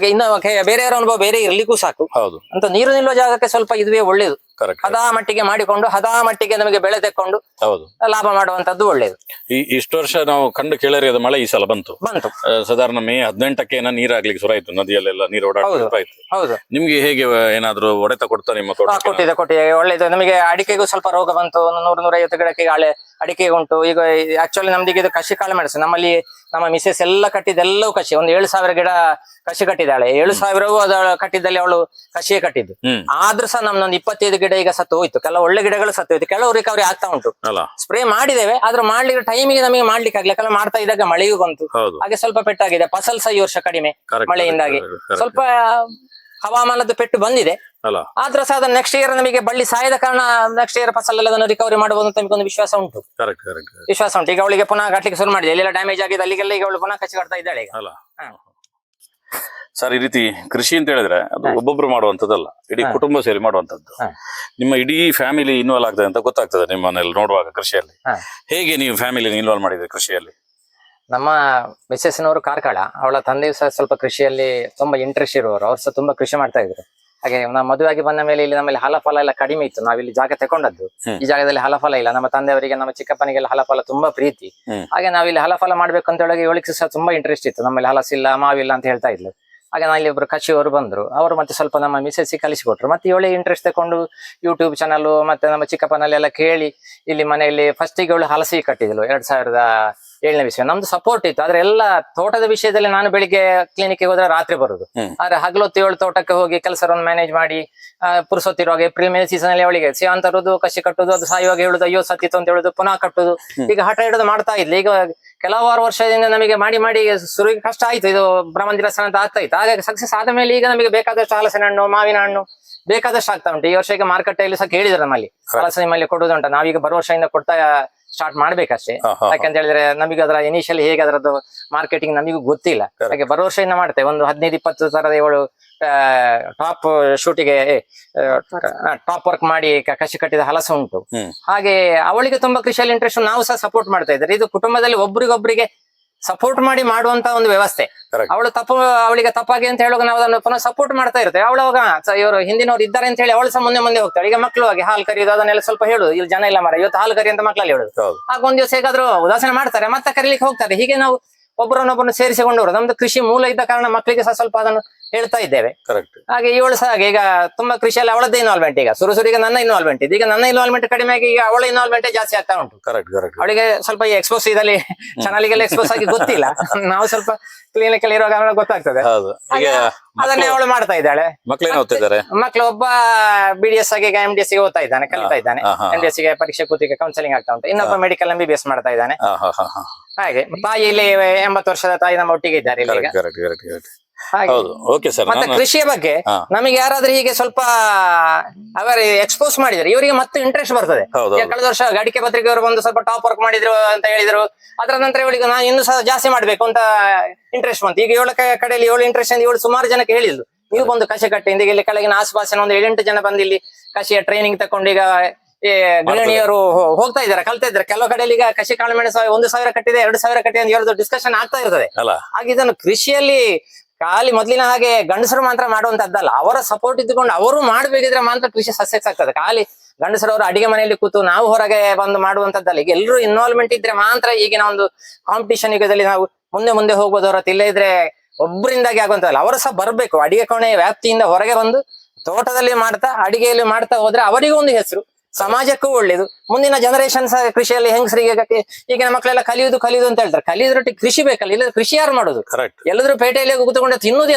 ಇನ್ನು ಕೆ- ಬೇರೆಯವರ ಅನುಭವ ಬೇರೆ ಇರ್ಲಿಕ್ಕೂ ಸಾಕು. ಹೌದು. ಅಂತ ನೀರು ನಿಲ್ಲುವ ಜಾಗಕ್ಕೆ ಸ್ವಲ್ಪ ಇದುವೇ ಒಳ್ಳೇದು. ಹದಾ ಮಟ್ಟಿಗೆ ಮಾಡಿಕೊಂಡು ಹದಾ ಮಟ್ಟಿಗೆ ನಮಗೆ ಬೆಳೆ ತೆಕ್ಕೊಂಡು ಹೌದು. ಲಾಭ ಮಾಡುವಂತದ್ದು ಒಳ್ಳೇದು. ಈ ಇಷ್ಟು ವರ್ಷ ನಾವು ಕಂಡು ಕೇಳರಿಯದ ಮಳೆ ಈ ಸಲ ಬಂತು. ಬಂತು. ಸಾಧಾರಣ ಮೇ ಹದಿನೆಂಟಕ್ಕೆ ಏನೋ ನೀರಾಗ್ಲಿಕ್ಕೆ ಶುರು ಆಯ್ತು ನದಿಯಲ್ಲೆಲ್ಲ ನೀರು ಹೌದು. ಓಡಾಡ್ಲಿಕ್ಕೆ ಹೌದು. ನಿಮ್ಗೆ ಹೇಗೆ ಏನಾದ್ರು ಹೊಡೆತ ಕೊಡ್ತಾ ನಿಮ್ಮ ಕೊಟ್ಟಿದೆ ಕೊಟ್ಟಿದೆ. ಒಳ್ಳೇದು. ನಮಗೆ ಅಡಿಕೆಗೂ ಸ್ವಲ್ಪ ರೋಗ ಬಂತು. ನೂರ ನೂರ ನೂರೈವತ್ತು ಗಿಡಕ್ಕೆ ಹಳೆ ಅಡಿಕೆ ಉಂಟು ಈಗ ಆಕ್ಚುಲಿ ನಮ್ದು ಇದು ಕಸಿ ಕಾಳು ಮೆಣಸು ನಮ್ಮಲ್ಲಿ ನಮ್ಮ ಮಿಸೆಸ್ ಎಲ್ಲ ಕಟ್ಟಿದ್ದೆಲ್ಲವೂ ಕಸಿ ಒಂದು ಏಳು ಸಾವಿರ ಗಿಡ ಕಸಿ ಕಟ್ಟಿದ್ದಾಳೆ. ಏಳು ಸಾವಿರವೂ ಅದ ಕಟ್ಟಿದ್ದಲ್ಲಿ ಅವಳು ಕಸಿಯೇ ಕಟ್ಟಿದ್ದು. ಆದ್ರೂ ಸಹ ನಮ್ದೊಂದು ಇಪ್ಪತ್ತೈದು ಗಿಡ ಈಗ ಸತ್ತು ಹೋಯ್ತು. ಕೆಲವು ಒಳ್ಳೆ ಗಿಡಗಳು ಸತ್ತು ಹೋಯ್ತು. ಕೆಲವು ರಿಕವರಿ ಆಗ್ತಾ ಉಂಟು. ಸ್ಪ್ರೇ ಮಾಡಿದ್ದೇವೆ ಆದ್ರೆ ಮಾಡ್ಲಿಕ್ಕೆ ಟೈಮಿಗೆ ನಮಗೆ ಮಾಡ್ಲಿಕ್ಕೆ ಆಗ್ಲಿಲ್ಲ. ಕೆಲವು ಮಾಡ್ತಾ ಇದ್ದಾಗ ಮಳೆಗೂ ಬಂತು. ಹಾಗೆ ಸ್ವಲ್ಪ ಪೆಟ್ಟಾಗಿದೆ. ಫಸಲ್ ಸಹ ಈ ವರ್ಷ ಕಡಿಮೆ ಮಳೆಯಿಂದಾಗಿ. ಸ್ವಲ್ಪ ಹವಾಮಾನದ ಪೆಟ್ಟು ಬಂದಿದೆ. ಆದ್ರೂ ಸಹ ಅದನ್ನ ನೆಕ್ಸ್ಟ್ ಇಯರ್ ನಮಗೆ ಬಳ್ಳಿ ಸಾಯದ ಕಾರಣ ನೆಕ್ಸ್ಟ್ ಇಯರ್ ಫಸಲ್ ಅದನ್ನು ರಿಕವರಿ ಮಾಡಬಹುದು ಅಂತ ನಮಗೆ ಒಂದು ವಿಶ್ವಾಸ ಉಂಟು. ಕರೆಕ್ಟ್ ಕರೆಕ್ಟ್ ವಿಶ್ವಾಸ ಉಂಟು. ಈಗ ಅವಳಿಗೆ ಪುನಃ ಕಟ್ಟಲಿಕ್ಕೆ ಶುರು ಮಾಡಿದೆ. ಎಲ್ಲೆಲ್ಲ ಡ್ಯಾಮೇಜ್ ಆಗಿದೆ ಅಲ್ಲಿಗೆಲ್ಲ ಈಗ ಅವಳು ಪುನಃ ಕಚ್ಚಿ ಕಟ್ತಾ ಇದ್ದಾಳೆ ಈಗ. ಅಲ್ಲ. ಸರ್ ಈ ರೀತಿ ಕೃಷಿ ಅಂತ ಹೇಳಿದ್ರೆ ಅದು. ಒಬ್ಬೊಬ್ರು ಮಾಡುವಂತದ್ದಲ್ಲ ಇಡೀ ಕುಟುಂಬ ಸೇರಿ ಮಾಡುವಂತದ್ದು ನಿಮ್ಮ ಇಡೀ ಫ್ಯಾಮಿಲಿ ಇನ್ವಾಲ್ವ್ ಆಗ್ತದೆ ಅಂತ ಗೊತ್ತಾಗ್ತದೆ ನಿಮ್ಮನ್ನೆಲ್ಲ ನೋಡುವಾಗ ಕೃಷಿಯಲ್ಲಿ. ಹೇಗೆ ನೀವು ಫ್ಯಾಮಿಲಿ ಇನ್ವಾಲ್ವ್ ಮಾಡಿದ್ರೆ ಕೃಷಿಯಲ್ಲಿ? ನಮ್ಮ ಮಿಸ್ಸೆಸ್ನವರು ಕಾರ್ಕಳ. ಅವಳ ತಂದೆಯು ಸಹ ಸ್ವಲ್ಪ ಕೃಷಿಯಲ್ಲಿ ತುಂಬಾ ಇಂಟ್ರೆಸ್ಟ್ ಇರುವವರು. ಅವ್ರು ಸಹ ತುಂಬಾ ಕೃಷಿ ಮಾಡ್ತಾ ಇದ್ರು. ಹಾಗೆ ನಾವು ಮದುವೆಯಾಗಿ ಬಂದ ಮೇಲೆ ಇಲ್ಲಿ ನಮ್ಮಲ್ಲಿ ಹಲಫಲ ಎಲ್ಲ ಕಡಿಮೆ ಇತ್ತು. ನಾವಿಲ್ಲಿ ಜಾಗ ತಗೊಂಡದ್ದು ಹ್ಮ್. ಈ ಜಾಗದಲ್ಲಿ ಹಲಫಲ ಇಲ್ಲ. ನಮ್ಮ ತಂದೆಯವರಿಗೆ ನಮ್ಮ ಚಿಕ್ಕಪ್ಪನಿಗೆಲ್ಲ ಹಲಫಲ ತುಂಬಾ ಪ್ರೀತಿ. ಹಾಗೆ ಹಾಗೆ ನಾವಿಲ್ಲಿ ಹಲಫಲ ಮಾಡ್ಬೇಕು ಅಂತ ಹೇಳಿ ಇವಳಿಗೆ ಸಹ ತುಂಬಾ ಇಂಟ್ರೆಸ್ಟ್ ಇತ್ತು. ನಮ್ಮಲ್ಲಿ ಹಲಸಿಲ್ಲ ಮಾವಿಲ್ಲ ಅಂತ ಹೇಳ್ತಾ ಇದ್ಲು. ಹಾಗೆ ನಾನು ಇಲ್ಲಿ ಒಬ್ರು ಕಚಿಯವರು ಬಂದ್ರು. ಅವರು ಮತ್ತೆ ಸ್ವಲ್ಪ ನಮ್ಮ ಮಿಸೆಸ್ ಕಲಿಸಿಕೊಟ್ರು. ಮತ್ತೆ ಇವಳೆ ಇಂಟ್ರೆಸ್ಟ್ ತಕೊಂಡು ಯೂಟ್ಯೂಬ್ ಚಾನಲ್ ಮತ್ತೆ ನಮ್ಮ ಚಿಕ್ಕಪ್ಪನಲ್ಲೆಲ್ಲ ಕೇಳಿ ಇಲ್ಲಿ ಮನೆಯಲ್ಲಿ ಫಸ್ಟಿಗೆ ಒಳ್ಳೆ ಹಲಸಿ ಕಟ್ಟಿದ್ಲು. ಎರಡ್ ಸಾವಿರದ ಏಳನೇ ವಿಷಯ. ನಮ್ದು ಸಪೋರ್ಟ್ ಇತ್ತು. ಆದ್ರೆ ಎಲ್ಲ ತೋಟದ ವಿಷಯದಲ್ಲಿ ನಾನು ಬೆಳಿಗ್ಗೆ ಕ್ಲಿನಿಕ್ಗೆ ಹೋದ್ರೆ ರಾತ್ರಿ ಬರುದು. ಆದ್ರೆ ಹಗಲೊತ್ತು ಏಳು ತೋಟಕ್ಕೆ ಹೋಗಿ ಕೆಲಸವನ್ನು ಮ್ಯಾನೇಜ್ ಮಾಡಿ ಪುರುಸೊತ್ತಿರುವಾಗ ಏಪ್ರಿಲ್ ಮೇ ಸೀಸನ್ ಅಲ್ಲಿ ಅವಳಿಗೆ ಸೇವ್ ತರುದು ಕಸಿ ಕಟ್ಟುದು ಅದು ಸಾಯುವಾಗ ಹೇಳುದು ಅಯ್ಯೋ ಸತ್ತಿತ್ತು ಅಂತ ಹೇಳುದು ಪುನಃ ಕಟ್ಟುದು. ಈಗ ಹಠ ಹಿಡಿದು ಮಾಡ್ತಾ ಇದ್ಲಿ. ಈಗ ಕೆಲವಾರು ವರ್ಷದಿಂದ ನಮಗೆ ಮಾಡಿ ಮಾಡಿ ಶುರುವಿಗೆ ಕಷ್ಟ ಆಯ್ತು. ಇದು ಬ್ರಹ್ಮಂದಿರ ಸ್ಥಾನ ಅಂತ ಆಗ್ತಾ ಇತ್ತು. ಹಾಗಾಗಿ ಸಕ್ಸಸ್ ಆದ ಮೇಲೆ ಈಗ ನಮಗೆ ಬೇಕಾದಷ್ಟು ಹಲಸಿನ ಹಣ್ಣು ಮಾವಿನ ಹಣ್ಣು ಬೇಕಾದಷ್ಟು ಆಗ್ತಾ ಉಂಟು. ಈ ವರ್ಷ ಈಗ ಮಾರುಕಟ್ಟೆಯಲ್ಲಿ ಸಹ ಕೇಳಿದ್ರೆ ನಮ್ಮಲ್ಲಿ. ಹಲಸಿನ ಮೇಲೆ ಕೊಡುವುದುಂಟ. ನಾವೀಗ ಬರುವ ವರ್ಷದಿಂದ ಕೊಡ್ತಾ ಸ್ಟಾರ್ಟ್ ಮಾಡ್ಬೇಕಷ್ಟೇ. ಯಾಕಂತ ಹೇಳಿದ್ರೆ ನಮಗೆ ಅದರ ಇನಿಷಿಯಲ್ ಹೇಗೆ ಅದರದ್ದು ಮಾರ್ಕೆಟಿಂಗ್ ನಮಗೂ ಗೊತ್ತಿಲ್ಲ. ಹಾಗೆ ವರ್ಷ ವರ್ಷದಿಂದ ಮಾಡ್ತೇವೆ. ಒಂದು ಹದಿನೈದು ಇಪ್ಪತ್ತು ತರದ ಇವಳು ಟಾಪ್ ಶೂಟಿಗೆ ಟಾಪ್ ವರ್ಕ್ ಮಾಡಿ ಕಸಿ ಕಟ್ಟಿದ ಹಲಸು ಉಂಟು. ಹಾಗೆ ಅವಳಿಗೆ ತುಂಬಾ ಕೃಷಿಯಲ್ಲಿ ಇಂಟ್ರೆಸ್ಟ್ ನಾವು ಸಹ ಸಪೋರ್ಟ್ ಮಾಡ್ತಾ ಇದ್ದಾರೆ. ಇದು ಕುಟುಂಬದಲ್ಲಿ ಒಬ್ರಿಗೊಬ್ರಿಗೆ ಸಪೋರ್ಟ್ ಮಾಡಿ ಮಾಡುವಂತ ಒಂದು ವ್ಯವಸ್ಥೆ. ಅವಳು ತಪ್ಪು ಅವಳಿಗೆ ತಪ್ಪಾಗಿ ಅಂತ ಹೇಳುವಾಗ ನಾವು ಅದನ್ನು ಪುನಃ ಸಪೋರ್ಟ್ ಮಾಡ್ತಾ ಇರ್ತೇವೆ. ಅವಳು ಅವಾಗ ಇವರು ಹಿಂದಿನವ್ರು ಇದ್ದಾರೆ ಅಂತ ಹೇಳಿ ಅವಳು ಸಹ ಮುಂದೆ ಮುಂದೆ ಹೋಗ್ತಾಳೆ. ಈಗ ಮಕ್ಕಳು ಆಗಿ ಹಾಲು ಕರೆಯೋದು ಅದನ್ನೆಲ್ಲ ಸ್ವಲ್ಪ ಹೇಳುದು ಇಲ್ಲಿ ಜನ ಇಲ್ಲ ಮರ ಇವತ್ತು ಹಾಲು ಕರಿ ಅಂತ ಮಕ್ಕಳಲ್ಲಿ ಹೇಳುದು. ಆಗ ಒಂದ್ ದಿವಸ ಹೇಗಾದ್ರು ಉದಾಸೀನ ಮಾಡ್ತಾರೆ. ಮತ್ತೆ ಕರೀಲಿಕ್ಕೆ ಹೋಗ್ತಾರೆ. ಹೀಗೆ ನಾವು ಒಬ್ಬರನ್ನೊಬ್ಬರನ್ನು ಸೇರಿಸಿಕೊಂಡು ಹೋಗೋದು. ನಮ್ದು ಕೃಷಿ ಮೂಲ ಇದ್ದ ಕಾರಣ ಮಕ್ಕಳಿಗೆ ಸಹ ಸ್ವಲ್ಪ ಅದನ್ನು ಹೇಳ್ತಾ ಇದ್ದೇವೆ. ಕರೆಕ್ಟ್ ಹಾಗೆ ಇವಳು ಸಹ ಹಾಗೆ ಈಗ ತುಂಬಾ ಕೃಷಿಯಲ್ಲಿ ಅವಳದ್ದೇ ಇನ್ವಾಲ್ವ್ಮೆಂಟ್ ಈಗ. ಸುರು ಸುರಿಗೆ ನನ್ನ ಇನ್ವಾಲ್ವ್ಮೆಂಟ್ ಇದೆ ಈಗ ನನ್ನ ಇನ್ವಾಲ್ವ್ಮೆಂಟ್ ಕಡಿಮೆ ಆಗಿ ಈಗ ಅವಳ ಇನ್ವಾಲ್ವ್ಮೆಂಟ್ ಜಾಸ್ತಿ ಆಗ್ತಾ ಉಂಟು. ಕರೆಕ್ಟ್ ಕರೆಕ್ಟ್ ಅವಳಿಗೆ ಸ್ವಲ್ಪ ಈ ಎಕ್ಸ್ಪೋಸ್ ಇದಲ್ಲಿ ಚಾನಲ್ಗೆಲ್ಲ ಎಕ್ಸ್ಪೋಸ್ ಆಗಿ ಗೊತ್ತಿಲ್ಲ. ನಾವು ಸ್ವಲ್ಪ ಕ್ಲಿನಿಕ್ ಅಲ್ಲಿ ಇರುವಾಗ ಅವಳಿಗೆ ಗೊತ್ತಾಗ್ತದೆ. ಅದನ್ನೇ ಅವಳು ಮಾಡ್ತಾ ಇದ್ದಾಳೆ. ಮಕ್ಕಳೇನು ಓದ್ತಿದ್ದಾರೆ? ಮಕ್ಕಳು ಒಬ್ಬ ಬಿ ಡಿ ಎಸ್ ಆಗಿ ಈಗ ಎಂ ಡಿ ಎಸ್ಗೆ ಓದ್ತಾ ಇದ್ದಾನೆ ಕಲಿತಾ ಇದ್ದಾನೆ. ಎಂ ಡಿ ಎಸ್ಗೆ ಪರೀಕ್ಷೆ ಕೂತಿಗೆ ಕೌನ್ಸಿಲಿಂಗ್ ಆಗ್ತಾ ಉಂಟು. ಇನ್ನೊಬ್ಬ medical M B B S ಮಾಡ್ತಾ ಇದ್ದಾನೆ. ಹಾಗೆ ತಾಯಿ ಇಲ್ಲಿ ಎಂಬತ್ತು ವರ್ಷದ ತಾಯಿ ನಮ್ಮ ಒಟ್ಟಿಗೆ ಇದ್ದಾರೆ ಹಾಗೆ. ಹೌದು. ಓಕೆ ಸರ್ ಮತ್ತೆ ನಾನು ಕೃಷಿಯ ಬಗ್ಗೆ ಹಾ. ನಮಗೆ ಯಾರಾದ್ರೂ ಹೀಗೆ ಸ್ವಲ್ಪ ಅವರ ಎಕ್ಸ್ಪೋಸ್ ಮಾಡಿದ್ರೆ ಇವರಿಗೆ ಮತ್ತೆ ಇಂಟ್ರೆಸ್ಟ್ ಬರ್ತದೆ. ಹೌದು ಈಗ ಕಳೆದ ವರ್ಷ ಗಡಿಕೆ ಪತ್ರಿಕೆ ಅವರು ಬಂದು ಸ್ವಲ್ಪ ಟಾಪ್ ವರ್ಕ್ ಮಾಡಿದ್ರು ಅಂತ ಹೇಳಿದ್ರು. ಅದರ ನಂತರ ಇವಳಿಗೆ ನಾನು ಇನ್ನೂ ಸಹ ಜಾಸ್ತಿ ಮಾಡ್ಬೇಕು ಅಂತ ಇಂಟ್ರೆಸ್ಟ್ ಬಂತು. ಈಗ ಏಳು ಕಡೆಯಲ್ಲಿ ಏಳು ಇಂಟ್ರೆಸ್ಟ್ ಅಂತ ಏಳು ಸುಮಾರು ಜನಕ್ಕೆ ಹೇಳಿದ್ಲು. ನೀವು ಬಂದು ಕಸಿ ಹಿಂದೆ ಇಲ್ಲಿ ಕೆಳಗಿನ ಆಸುಪಾಸಿನ ಒಂದು ಏಳೆಂಟು ಜನ ಬಂದು ಇಲ್ಲಿ ಕಸಿಯ ಟ್ರೈನಿಂಗ್ ತಕೊಂಡು ಈಗ ಈ ಗೃಹಿಣಿಯರು ಹೋ- ಹೋಗ್ತಾ ಇದ್ದಾರೆ ಕಲ್ತಾ ಇದ್ದಾರೆ. ಕೆಲವು ಕಡೆಯಲ್ಲಿ ಈಗ ಕಸಿ ಕಾಳುಮೆಣಸು ಒಂದು ಸಾವಿರ ಕಟ್ಟಿದೆ ಎರಡು ಸಾವಿರ ಕಟ್ಟಿದೆ ಅಂತ ಹೇಳೋದು ಡಿಸ್ಕಷನ್ ಆಗ್ತಾ ಇರ್ತದೆ. ಅಲ್ಲ. ಹಾಗೆ ಇದನ್ನು ಕೃಷಿಯಲ್ಲಿ ಖಾಲಿ ಮೊದಲಿನ ಹಾಗೆ ಗಂಡಸರು ಮಾತ್ರ ಮಾಡುವಂತದ್ದಲ್ಲ. ಅವರ ಸಪೋರ್ಟ್ ಇದ್ದುಕೊಂಡು ಅವರು ಮಾಡಬೇಕಿದ್ರೆ ಮಾತ್ರ ಕೃಷಿ ಸಕ್ಸಸ್ ಆಗ್ತದೆ. ಖಾಲಿ ಅವರು ಅಡಿಗೆ ಮನೆಯಲ್ಲಿ ಕೂತು ನಾವು ಹೊರಗೆ ಬಂದು ಮಾಡುವಂತದ್ದಲ್ಲ. ಈಗ ಎಲ್ಲರೂ ಇನ್ವಾಲ್ವ್ಮೆಂಟ್ ಇದ್ರೆ ಮಾತ್ರ ಈಗಿನ ಒಂದು ಕಾಂಪಿಟಿಷನ್ ಯುಗದಲ್ಲಿ ನಾವು ಮುಂದೆ ಮುಂದೆ ಹೋಗ್ಬೋದು ಹೊರತು ತಿಲ್ಲ ಇದ್ರೆ ಒಬ್ಬರಿಂದಾಗಿ ಆಗುವಂತಲ್ಲ ಅವರು ಸಹ ಬರಬೇಕು. ಅಡಿಗೆ ಕೋಣೆಯ ವ್ಯಾಪ್ತಿಯಿಂದ ಹೊರಗೆ ಬಂದು ತೋಟದಲ್ಲಿ ಮಾಡ್ತಾ, ಅಡಿಗೆಯಲ್ಲಿ ಮಾಡ್ತಾ ಹೋದ್ರೆ ಅವರಿಗೂ ಒಂದು ಹೆಸರು. ಸಮಾಜಕ್ಕೂ ಒಳ್ಳೇದು. ಮುಂದಿನ ಜನರೇಷನ್ ಸಹ ಕೃಷಿಯಲ್ಲಿ ಹೆಂಗಸರಿಗೆ ಈಗಿನ ಮಕ್ಕಳೆಲ್ಲ ಕಲಿಯುವುದು ಕಲಿಯುವುದು ಅಂತ ಹೇಳ್ತಾರೆ. ಕಲಿಯೋದ್ರೊಟ್ಟಿಗೆ ಕೃಷಿ ಬೇಕಲ್ಲ ಇಲ್ಲ ಕೃಷಿ ಯಾರು ಮಾಡೋದು? ಎಲ್ಲರೂ ಪೇಟೆಯಲ್ಲಿ ಕೂತ್ಕೊಂಡು ತಿನ್ನುವುದು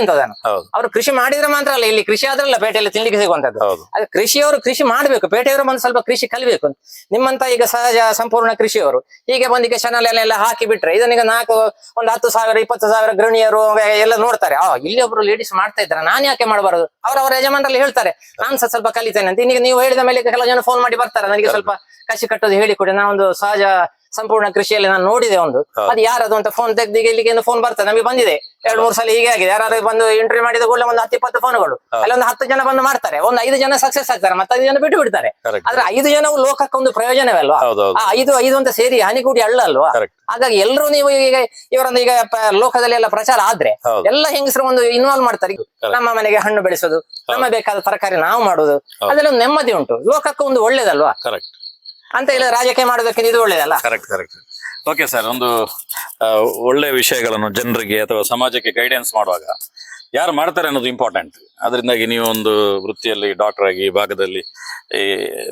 ಹೌದು. ಅವರು ಕೃಷಿ ಮಾಡಿದ್ರೆ ಮಾತ್ರ ಅಲ್ಲ ಇಲ್ಲಿ ಕೃಷಿ ಆದ್ರಲ್ಲ ಪೇಟೆಯಲ್ಲಿ ತಿನ್ಲಿಕ್ಕೆ ಸಿಗುವಂತದ್ದು ಅದೇ ಕೃಷಿಯವರು ಕೃಷಿ ಮಾಡಬೇಕು. ಪೇಟೆಯವರು ಬಂದು ಸ್ವಲ್ಪ ಕೃಷಿ ಕಲಿಬೇಕು ನಿಮ್ಮಂತ ಈಗ ಸಹಜ ಸಂಪೂರ್ಣ ಕೃಷಿಯವರು ಹೀಗೆ ಬಂದಿಗೆ ಚಾನಲ್ ಎಲ್ಲ ಹಾಕಿ ಬಿಟ್ರೆ ಇದನ್ನೀಗ ನಾಲ್ಕು ಒಂದು ಹತ್ತು ಸಾವಿರ ಇಪ್ಪತ್ತು ಸಾವಿರ ಗೃಹಿಣಿಯರು ಎಲ್ಲ ನೋಡ್ತಾರೆ. ಆ ಇಲ್ಲಿ ಒಬ್ರು ಲೇಡೀಸ್ ಮಾಡ್ತಾ ಇದ್ದಾರೆ. ನಾನು ಯಾಕೆ ಮಾಡಬಾರದು? ಅವರವರ ಯಜಮಾನರಲ್ಲಿ ಹೇಳ್ತಾರೆ ನಾನು ಸಹ ಸ್ವಲ್ಪ ಕಲಿತೇನೆ ಅಂತ. ಈಗ ನೀವು ಹೇಳಿದ ಮೇಲೆ ಕೆಲವು ಜನ ಫೋನ್ ಮಾಡಿ ಬರ್ತಾರೆ. ನನಗೆ ಸ್ವಲ್ಪ ಕಸಿ ಕಟ್ಟೋದು ಹೇಳಿಕೊಡಿ. ನಾನು ಒಂದು ಸಹಜ ಸಂಪೂರ್ಣ ಕೃಷಿಯಲ್ಲಿ ನಾನು ನೋಡಿದೆ ಒಂದು. ಅದು ಯಾರದು ಅಂತ ಫೋನ್ ತೆಗ್ದಿಗೆ ಇಲ್ಲಿಗೆ ಫೋನ್ ಬರ್ತದೆ ನಮಗೆ ಬಂದಿದೆ. ಎರಡು ಮೂರು ಸಲ ಹೀಗೆ ಆಗಿದೆ. ಯಾರು ಬಂದು ಇಂಟರ್ವ್ಯೂ ಮಾಡಿದ ಕೂಡಲೇ ಒಂದು ಹತ್ತು ಇಪ್ಪತ್ತು ಫೋನ್ಗಳು ಅಲ್ಲಿ ಒಂದು ಹತ್ತು ಜನ ಬಂದು ಮಾಡ್ತಾರೆ. ಒಂದು ಐದು ಜನ ಸಕ್ಸಸ್ ಆಗ್ತಾರೆ ಮತ್ತೆ ಐದು ಜನ ಬಿಟ್ಟು ಬಿಡ್ತಾರೆ. ಆದ್ರೆ ಐದು ಜನವು ಲೋಕಕ್ಕೆ ಒಂದು ಪ್ರಯೋಜನವೇ ಅಲ್ವಾ? ಹೌದು ಹೌದು ಆ ಐದು ಐದು ಅಂತ ಸೇರಿ ಹನಿಗೂಡಿ ಅಳ್ಳ ಅಲ್ವಾ? ಹಾಗಾಗಿ ಎಲ್ಲರೂ ನೀವು ಈಗ ಇವರೊಂದು ಈಗ ಲೋಕದಲ್ಲಿ ಎಲ್ಲ ಪ್ರಚಾರ ಆದ್ರೆ ಎಲ್ಲ ಹೆಂಗಸರು ಒಂದು ಇನ್ವಾಲ್ವ್ ಮಾಡ್ತಾರೆ. ನಮ್ಮ ಮನೆಗೆ ಹಣ್ಣು ಬೆಳೆಸೋದು ನಮ್ಮ ಬೇಕಾದ ತರಕಾರಿ ನಾವು ಮಾಡುದು. ಅದೆಲ್ಲ ಒಂದು ನೆಮ್ಮದಿ ಉಂಟು. ಲೋಕಕ್ಕೆ ಒಂದು ಒಳ್ಳೇದಲ್ವಾ? ಕರೆಕ್ಟ್ ಅಂತ ಇಲ್ಲ ರಾಜಕೀಯ ಮಾಡೋದಕ್ಕೆ ಇದು ಒಳ್ಳೇದಲ್ಲ. ಕರೆಕ್ಟ್ ಕರೆಕ್ಟ್ ಓಕೆ ಸರ್ ಒಂದು ಆ, ಒಳ್ಳೆ ವಿಷಯಗಳನ್ನು ಜನರಿಗೆ ಅಥವಾ ಸಮಾಜಕ್ಕೆ ಗೈಡೆನ್ಸ್ ಮಾಡುವಾಗ ಯಾರು ಮಾಡ್ತಾರೆ ಅನ್ನೋದು ಇಂಪಾರ್ಟೆಂಟ್ ಅದರಿಂದಾಗಿ ನೀವು ಒಂದು ವೃತ್ತಿಯಲ್ಲಿ ಡಾಕ್ಟರ್ ಆಗಿ ಈ ಭಾಗದಲ್ಲಿ ಈ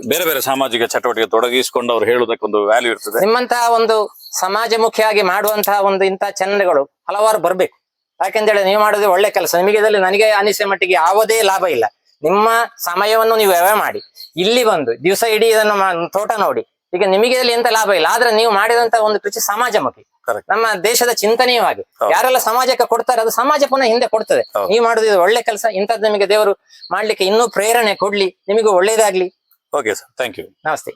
ಬೇರೆ ಬೇರೆ ಸಾಮಾಜಿಕ ಚಟುವಟಿಕೆ ತೊಡಗಿಸಿಕೊಂಡು ಅವ್ರು ಹೇಳೋದಕ್ಕೆ ಒಂದು ವ್ಯಾಲ್ಯೂ ಇರ್ತದೆ. ನಿಮ್ಮಂತಹ ಒಂದು ಸಮಾಜಮುಖಿಯಾಗಿ ಮಾಡುವಂತಹ ಒಂದು ಇಂತಹ ಚಾನೆಲ್ಗಳು ಹಲವಾರು ಬರ್ಬೇಕು. ಯಾಕೆಂದೇಳಿ ನೀವು ಮಾಡೋದು ಒಳ್ಳೆ ಕೆಲಸ. ನಿಮಗೆ ಇದರಲ್ಲಿ ನನಗೆ ಅನಿಸಿದ ಮಟ್ಟಿಗೆ ಯಾವುದೇ ಲಾಭ ಇಲ್ಲ. ನಿಮ್ಮ ಸಮಯವನ್ನು ನೀವು ವ್ಯಯ ಮಾಡಿ. ಇಲ್ಲಿ ಬಂದು ದಿವಸ ಇಡೀ ಇದನ್ನು ತೋಟ ನೋಡಿ. ಈಗ ನಿಮಗೆ ಇದರಲ್ಲಿ ಎಂತ ಲಾಭ ಇಲ್ಲ. ಆದ್ರೆ ನೀವು ಮಾಡಿದಂತ ಒಂದು ಕೃಷಿ ಸಮಾಜಮುಖಿ. ನಮ್ಮ ದೇಶದ ಚಿಂತನೆಯೂ ಹಾಗೆ. ಯಾರೆಲ್ಲ ಸಮಾಜಕ್ಕೆ ಕೊಡ್ತಾರೆ ಅದು ಸಮಾಜ ಪುನಃ ಹಿಂದೆ ಕೊಡ್ತದೆ. ನೀವು ಮಾಡುದು ಇದು ಒಳ್ಳೆ ಕೆಲಸ ಇಂಥದ್ದು ನಿಮಗೆ ದೇವರು ಮಾಡ್ಲಿಕ್ಕೆ ಇನ್ನೂ ಪ್ರೇರಣೆ ಕೊಡ್ಲಿ. ನಿಮಗೂ ಒಳ್ಳೇದಾಗ್ಲಿ. ಓಕೆ ಸರ್ ಥ್ಯಾಂಕ್ ಯು ನಮಸ್ತೆ.